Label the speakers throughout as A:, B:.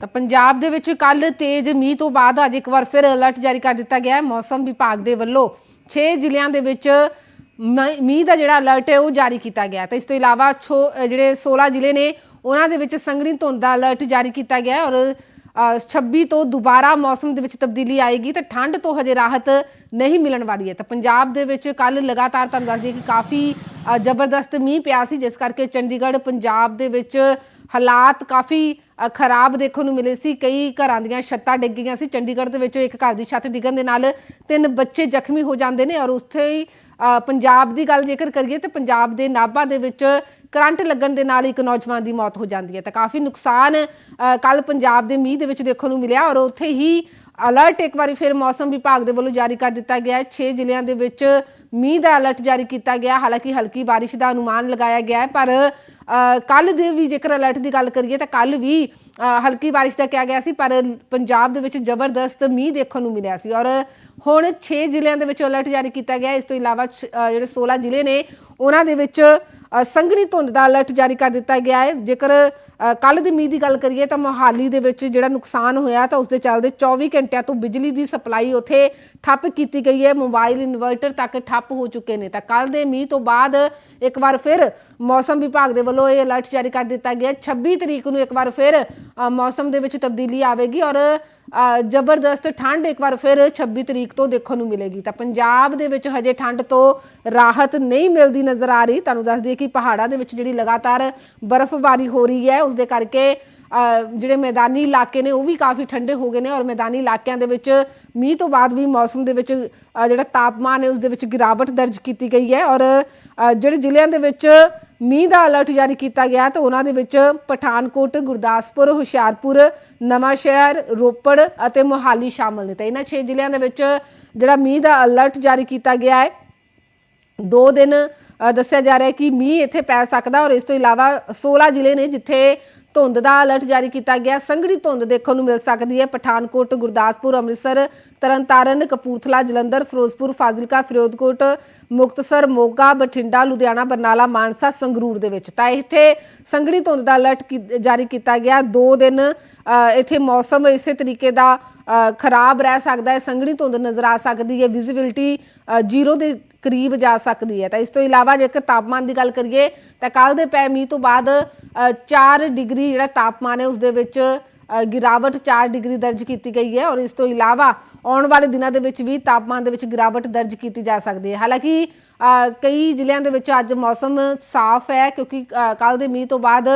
A: ਤਾਂ ਪੰਜਾਬ ਦੇ ਵਿੱਚ ਕੱਲ ਤੇਜ਼ ਮੀਂਹ ਤੋਂ ਬਾਅਦ ਅੱਜ ਇੱਕ ਵਾਰ ਫਿਰ ਅਲਰਟ ਜਾਰੀ ਕਰ ਦਿੱਤਾ ਗਿਆ ਹੈ ਮੌਸਮ ਵਿਭਾਗ ਦੇ ਵੱਲੋਂ 6 ਜ਼ਿਲ੍ਹਿਆਂ ਦੇ ਵਿੱਚ ਮ- ਮੀਂਹ ਦਾ ਜਿਹੜਾ ਅਲਰਟ ਹੈ ਉਹ ਜਾਰੀ ਕੀਤਾ ਗਿਆ ਹੈ। ਤਾਂ ਇਸ ਤੋਂ ਇਲਾਵਾ ਛੋ- ਜਿਹੜੇ 16 ਜ਼ਿਲ੍ਹੇ ਨੇ ਉਹਨਾਂ ਦੇ ਵਿੱਚ ਸੰਘਣੀ ਧੁੰਦ ਦਾ ਅਲਰਟ ਜਾਰੀ ਕੀਤਾ ਗਿਆ ਔਰ ਅ, 26 ਤੋਂ ਦੁਬਾਰਾ ਮੌਸਮ ਦੇ ਵਿੱਚ ਤਬਦੀਲੀ ਆਏਗੀ ਤੇ ਠੰਡ ਤੋਂ ਹਜੇ ਰਾਹਤ ਨਹੀਂ ਮਿਲਣ ਵਾਲੀ ਹੈ ਤਾਂ ਪੰਜਾਬ ਦੇ ਵਿੱਚ ਕੱਲ ਲਗਾਤਾਰ ਤੁਹਾਨੂੰ ਦੱਸ ਦਈਏ ਕਿ ਕਾਫੀ ਜ਼ਬਰਦਸਤ ਮੀਂਹ ਪਿਆ ਸੀ ਜਿਸ ਕਰਕੇ ਚੰਡੀਗੜ੍ਹ ਪੰਜਾਬ ਦੇ ਵਿੱਚ ਹਾਲਾਤ ਕਾਫੀ ਖਰਾਬ ਦੇਖਣ ਨੂੰ ਮਿਲੇ ਸੀ, ਕਈ ਘਰਾਂ ਦੀਆਂ ਛੱਤਾਂ ਡਿੱਗ ਗਈਆਂ ਸੀ। ਚੰਡੀਗੜ੍ਹ ਦੇ ਵਿੱਚ ਇੱਕ ਘਰ ਦੀ ਛੱਤ ਡਿੱਗਣ ਦੇ ਨਾਲ ਤਿੰਨ ਬੱਚੇ ਜ਼ਖਮੀ ਹੋ ਜਾਂਦੇ ਨੇ ਔਰ ਉੱਥੇ ਹੀ ਪੰਜਾਬ ਦੀ ਗੱਲ ਜੇਕਰ ਕਰੀਏ ਤੇ ਪੰਜਾਬ ਦੇ ਨਾਭਾ ਦੇ ਵਿੱਚ ਕਰੰਟ ਲੱਗਣ ਦੇ ਨਾਲ ਇੱਕ ਨੌਜਵਾਨ ਦੀ ਮੌਤ ਹੋ ਜਾਂਦੀ ਹੈ। ਤਾਂ ਕਾਫੀ ਨੁਕਸਾਨ ਕੱਲ ਪੰਜਾਬ ਦੇ ਮੀਂਹ ਦੇ ਵਿੱਚ ਦੇਖਣ ਨੂੰ ਮਿਲਿਆ ਔਰ ਉੱਥੇ ਹੀ ਅਲਰਟ ਇੱਕ ਵਾਰੀ ਫਿਰ ਮੌਸਮ ਵਿਭਾਗ ਦੇ ਵੱਲੋਂ ਜਾਰੀ ਕਰ ਦਿੱਤਾ ਗਿਆ ਹੈ। 6 ਜ਼ਿਲ੍ਹਿਆਂ ਦੇ ਵਿੱਚ ਮੀਂਹ ਦਾ ਅਲਰਟ ਜਾਰੀ ਕੀਤਾ ਗਿਆ। ਹਾਲਾਂਕਿ ਹਲਕੀ ਬਾਰਿਸ਼ ਦਾ ਅਨੁਮਾਨ ਲਗਾਇਆ ਗਿਆ ਹੈ, ਪਰ ਕੱਲ ਦੇ ਵੀ ਜੇਕਰ ਅਲਰਟ ਦੀ ਗੱਲ ਕਰੀਏ ਤਾਂ ਕੱਲ ਵੀ ਹਲਕੀ ਬਾਰਿਸ਼ ਦਾ ਕਿਹਾ ਗਿਆ ਸੀ, ਪਰ ਪੰਜਾਬ ਦੇ ਵਿੱਚ ਜ਼ਬਰਦਸਤ ਮੀਂਹ ਦੇਖਣ ਨੂੰ ਮਿਲਿਆ ਸੀ। ਔਰ ਹੁਣ 6 ਜ਼ਿਲ੍ਹਿਆਂ ਦੇ ਵਿੱਚ ਅਲਰਟ ਜਾਰੀ ਕੀਤਾ ਗਿਆ ਇਸ ਤੋਂ ਇਲਾਵਾ ਛ- ਜਿਹੜੇ 16 ਜ਼ਿਲ੍ਹੇ ਨੇ, ਉਹਨਾਂ ਦੇ ਵਿੱਚ ਸੰਘਣੀ ਧੁੰਦ ਦਾ ਅਲਰਟ ਜਾਰੀ ਕਰ ਦਿੱਤਾ ਗਿਆ ਹੈ। ਜੇਕਰ ਕੱਲ ਦੀ ਮੀਂਹ ਦੀ ਗੱਲ ਕਰੀਏ ਤਾਂ ਮੋਹਾਲੀ ਦੇ ਵਿੱਚ ਜਿਹੜਾ ਨੁਕਸਾਨ ਹੋਇਆ ਤਾਂ ਉਸ ਦੇ ਚੱਲਦੇ 24 ਘੰਟਿਆਂ ਤੋਂ ਬਿਜਲੀ ਦੀ ਸਪਲਾਈ ਉੱਥੇ ਠੱਪ ਕੀਤੀ ਗਈ ਹੈ। ਮੋਬਾਈਲ ਇਨਵਰਟਰ ਤੱਕ ਠੱਪ ਹੋ ਚੁੱਕੇ ਨੇ। ਤਾਂ ਕੱਲ ਦੇ ਮੀਂਹ ਤੋਂ ਬਾਅਦ ਇੱਕ ਵਾਰ ਫਿਰ ਮੌਸਮ ਵਿਭਾਗ ਦੇ ਵੱਲੋਂ ਇਹ ਅਲਰਟ ਜਾਰੀ ਕਰ ਦਿੱਤਾ ਗਿਆ। ਹੈ। 26 ਤਰੀਕ ਨੂੰ ਇੱਕ ਵਾਰ ਫਿਰ ਮੌਸਮ ਦੇ ਵਿੱਚ ਤਬਦੀਲੀ ਆਵੇਗੀ ਔਰ ਜ਼ਬਰਦਸਤ ਠੰਡ ਇੱਕ ਵਾਰ ਫਿਰ 26 ਤਰੀਕ ਤੋਂ ਦੇਖਣ ਨੂੰ ਮਿਲੇਗੀ। ਤਾਂ ਪੰਜਾਬ ਦੇ ਵਿੱਚ ਹਜੇ ਠੰਡ ਤੋਂ ਰਾਹਤ ਨਹੀਂ ਮਿਲਦੀ ਨਜ਼ਰ ਆ ਰਹੀ। ਤੁਹਾਨੂੰ ਦੱਸ ਦਈਏ ਕਿ ਪਹਾੜਾਂ ਦੇ ਵਿੱਚ ਜਿਹੜੀ ਲਗਾਤਾਰ ਬਰਫ਼ਬਾਰੀ ਹੋ ਰਹੀ ਹੈ ਉਸ ਦੇ ਕਰਕੇ ਜਿਹੜੇ ਮੈਦਾਨੀ ਇਲਾਕੇ ਨੇ ਉਹ ਵੀ ਕਾਫੀ ਠੰਡੇ ਹੋ ਗਏ ਨੇ ਔਰ ਮੈਦਾਨੀ ਇਲਾਕਿਆਂ ਦੇ ਵਿੱਚ ਮੀਂਹ ਤੋਂ ਬਾਅਦ ਵੀ ਮੌਸਮ ਦੇ ਵਿੱਚ ਜਿਹੜਾ ਤਾਪਮਾਨ ਹੈ ਉਸ ਦੇ ਵਿੱਚ ਗਿਰਾਵਟ ਦਰਜ ਕੀਤੀ ਗਈ ਹੈ ਔਰ ਜਿਹੜੇ ਜ਼ਿਲ੍ਹਿਆਂ ਦੇ ਵਿੱਚ ਮੀਂਹ ਦਾ ਅਲਰਟ ਜਾਰੀ ਕੀਤਾ ਗਿਆ ਤਾਂ ਉਹਨਾਂ ਦੇ ਵਿੱਚ ਪਠਾਨਕੋਟ, ਗੁਰਦਾਸਪੁਰ, ਹੁਸ਼ਿਆਰਪੁਰ ਨਵਾਂਸ਼ਹਿਰ ਰੋਪੜ ਅਤੇ ਮੋਹਾਲੀ ਸ਼ਾਮਲ ਨੇ। ਤਾਂ ਇਹਨਾਂ 6 ਜ਼ਿਲ੍ਹਿਆਂ ਦੇ ਵਿੱਚ ਜਿਹੜਾ ਮੀਂਹ ਦਾ ਅਲਰਟ ਜਾਰੀ ਕੀਤਾ ਗਿਆ ਹੈ, ਦੋ ਦਿਨ ਦੱਸਿਆ ਜਾ ਰਿਹਾ ਹੈ ਕਿ ਮੀਂਹ ਇੱਥੇ ਪੈ ਸਕਦਾ ਔਰ ਇਸ ਤੋਂ ਇਲਾਵਾ 16 ਜ਼ਿਲ੍ਹੇ ਨੇ ਜਿੱਥੇ ਧੁੰਦ ਦਾ ਅਲਰਟ ਜਾਰੀ ਕੀਤਾ ਗਿਆ। ਸੰਘਣੀ ਧੁੰਦ ਦੇਖਣ ਨੂੰ ਮਿਲ ਸਕਦੀ ਹੈ। ਪਠਾਨਕੋਟ, ਗੁਰਦਾਸਪੁਰ, ਅੰਮ੍ਰਿਤਸਰ, ਤਰਨਤਾਰਨ, ਕਪੂਰਥਲਾ, ਜਲੰਧਰ, ਫਿਰੋਜ਼ਪੁਰ, ਫਾਜ਼ਿਲਕਾ, ਫਿਰੋਜ਼ਕੋਟ, ਮੁਕਤਸਰ, ਮੋਗਾ, ਬਠਿੰਡਾ, ਲੁਧਿਆਣਾ, ਬਰਨਾਲਾ, ਮਾਨਸਾ, ਸੰਗਰੂਰ ਦੇ ਵਿੱਚ। ਤਾਂ ਇੱਥੇ ਸੰਘਣੀ ਧੁੰਦ ਦਾ ਅਲਰਟ ਕੀ- ਜਾਰੀ ਕੀਤਾ ਗਿਆ। ਦੋ ਦਿਨ ਇੱਥੇ ਮੌਸਮ ਇਸੇ ਤਰੀਕੇ ਦਾ ਖਰਾਬ ਰਹਿ ਸਕਦਾ ਹੈ। ਸੰਘਣੀ ਧੁੰਦ ਨਜ਼ਰ ਆ ਸਕਦੀ ਹੈ। ਵਿਜ਼ਿਬਿਲਟੀ ਜ਼ੀਰੋ ਦੇ ਕਰੀਬ ਜਾ ਸਕਦੀ ਹੈ। ਤਾਂ ਇਸ ਤੋਂ ਇਲਾਵਾ ਜੇਕਰ ਤਾਪਮਾਨ ਦੀ ਗੱਲ ਕਰੀਏ, ਤਾਂ ਕੱਲ ਦੇ ਪੈ ਮੀਂਹ ਤੋਂ ਬਾਅਦ 4 ਡਿਗਰੀ ਜਿਹੜਾ ਤਾਪਮਾਨ ਹੈ, ਉਸ ਦੇ ਵਿੱਚ ਗਿਰਾਵਟ 4 ਡਿਗਰੀ ਦਰਜ ਕੀਤੀ ਗਈ ਹੈ ਔਰ ਇਸ ਤੋਂ ਇਲਾਵਾ ਆਉਣ ਵਾਲੇ ਦਿਨਾਂ ਦੇ ਵਿੱਚ ਵੀ ਤਾਪਮਾਨ ਦੇ ਵਿੱਚ ਗਿਰਾਵਟ ਦਰਜ ਕੀਤੀ ਜਾ ਸਕਦੀ ਹੈ। ਹਾਲਾਂਕਿ ਕਈ ਜ਼ਿਲ੍ਹਿਆਂ ਦੇ ਵਿੱਚ ਅੱਜ ਮੌਸਮ ਸਾਫ਼ ਹੈ ਕਿਉਂਕਿ ਕੱਲ ਦੇ ਮੀਂਹ ਤੋਂ ਬਾਅਦ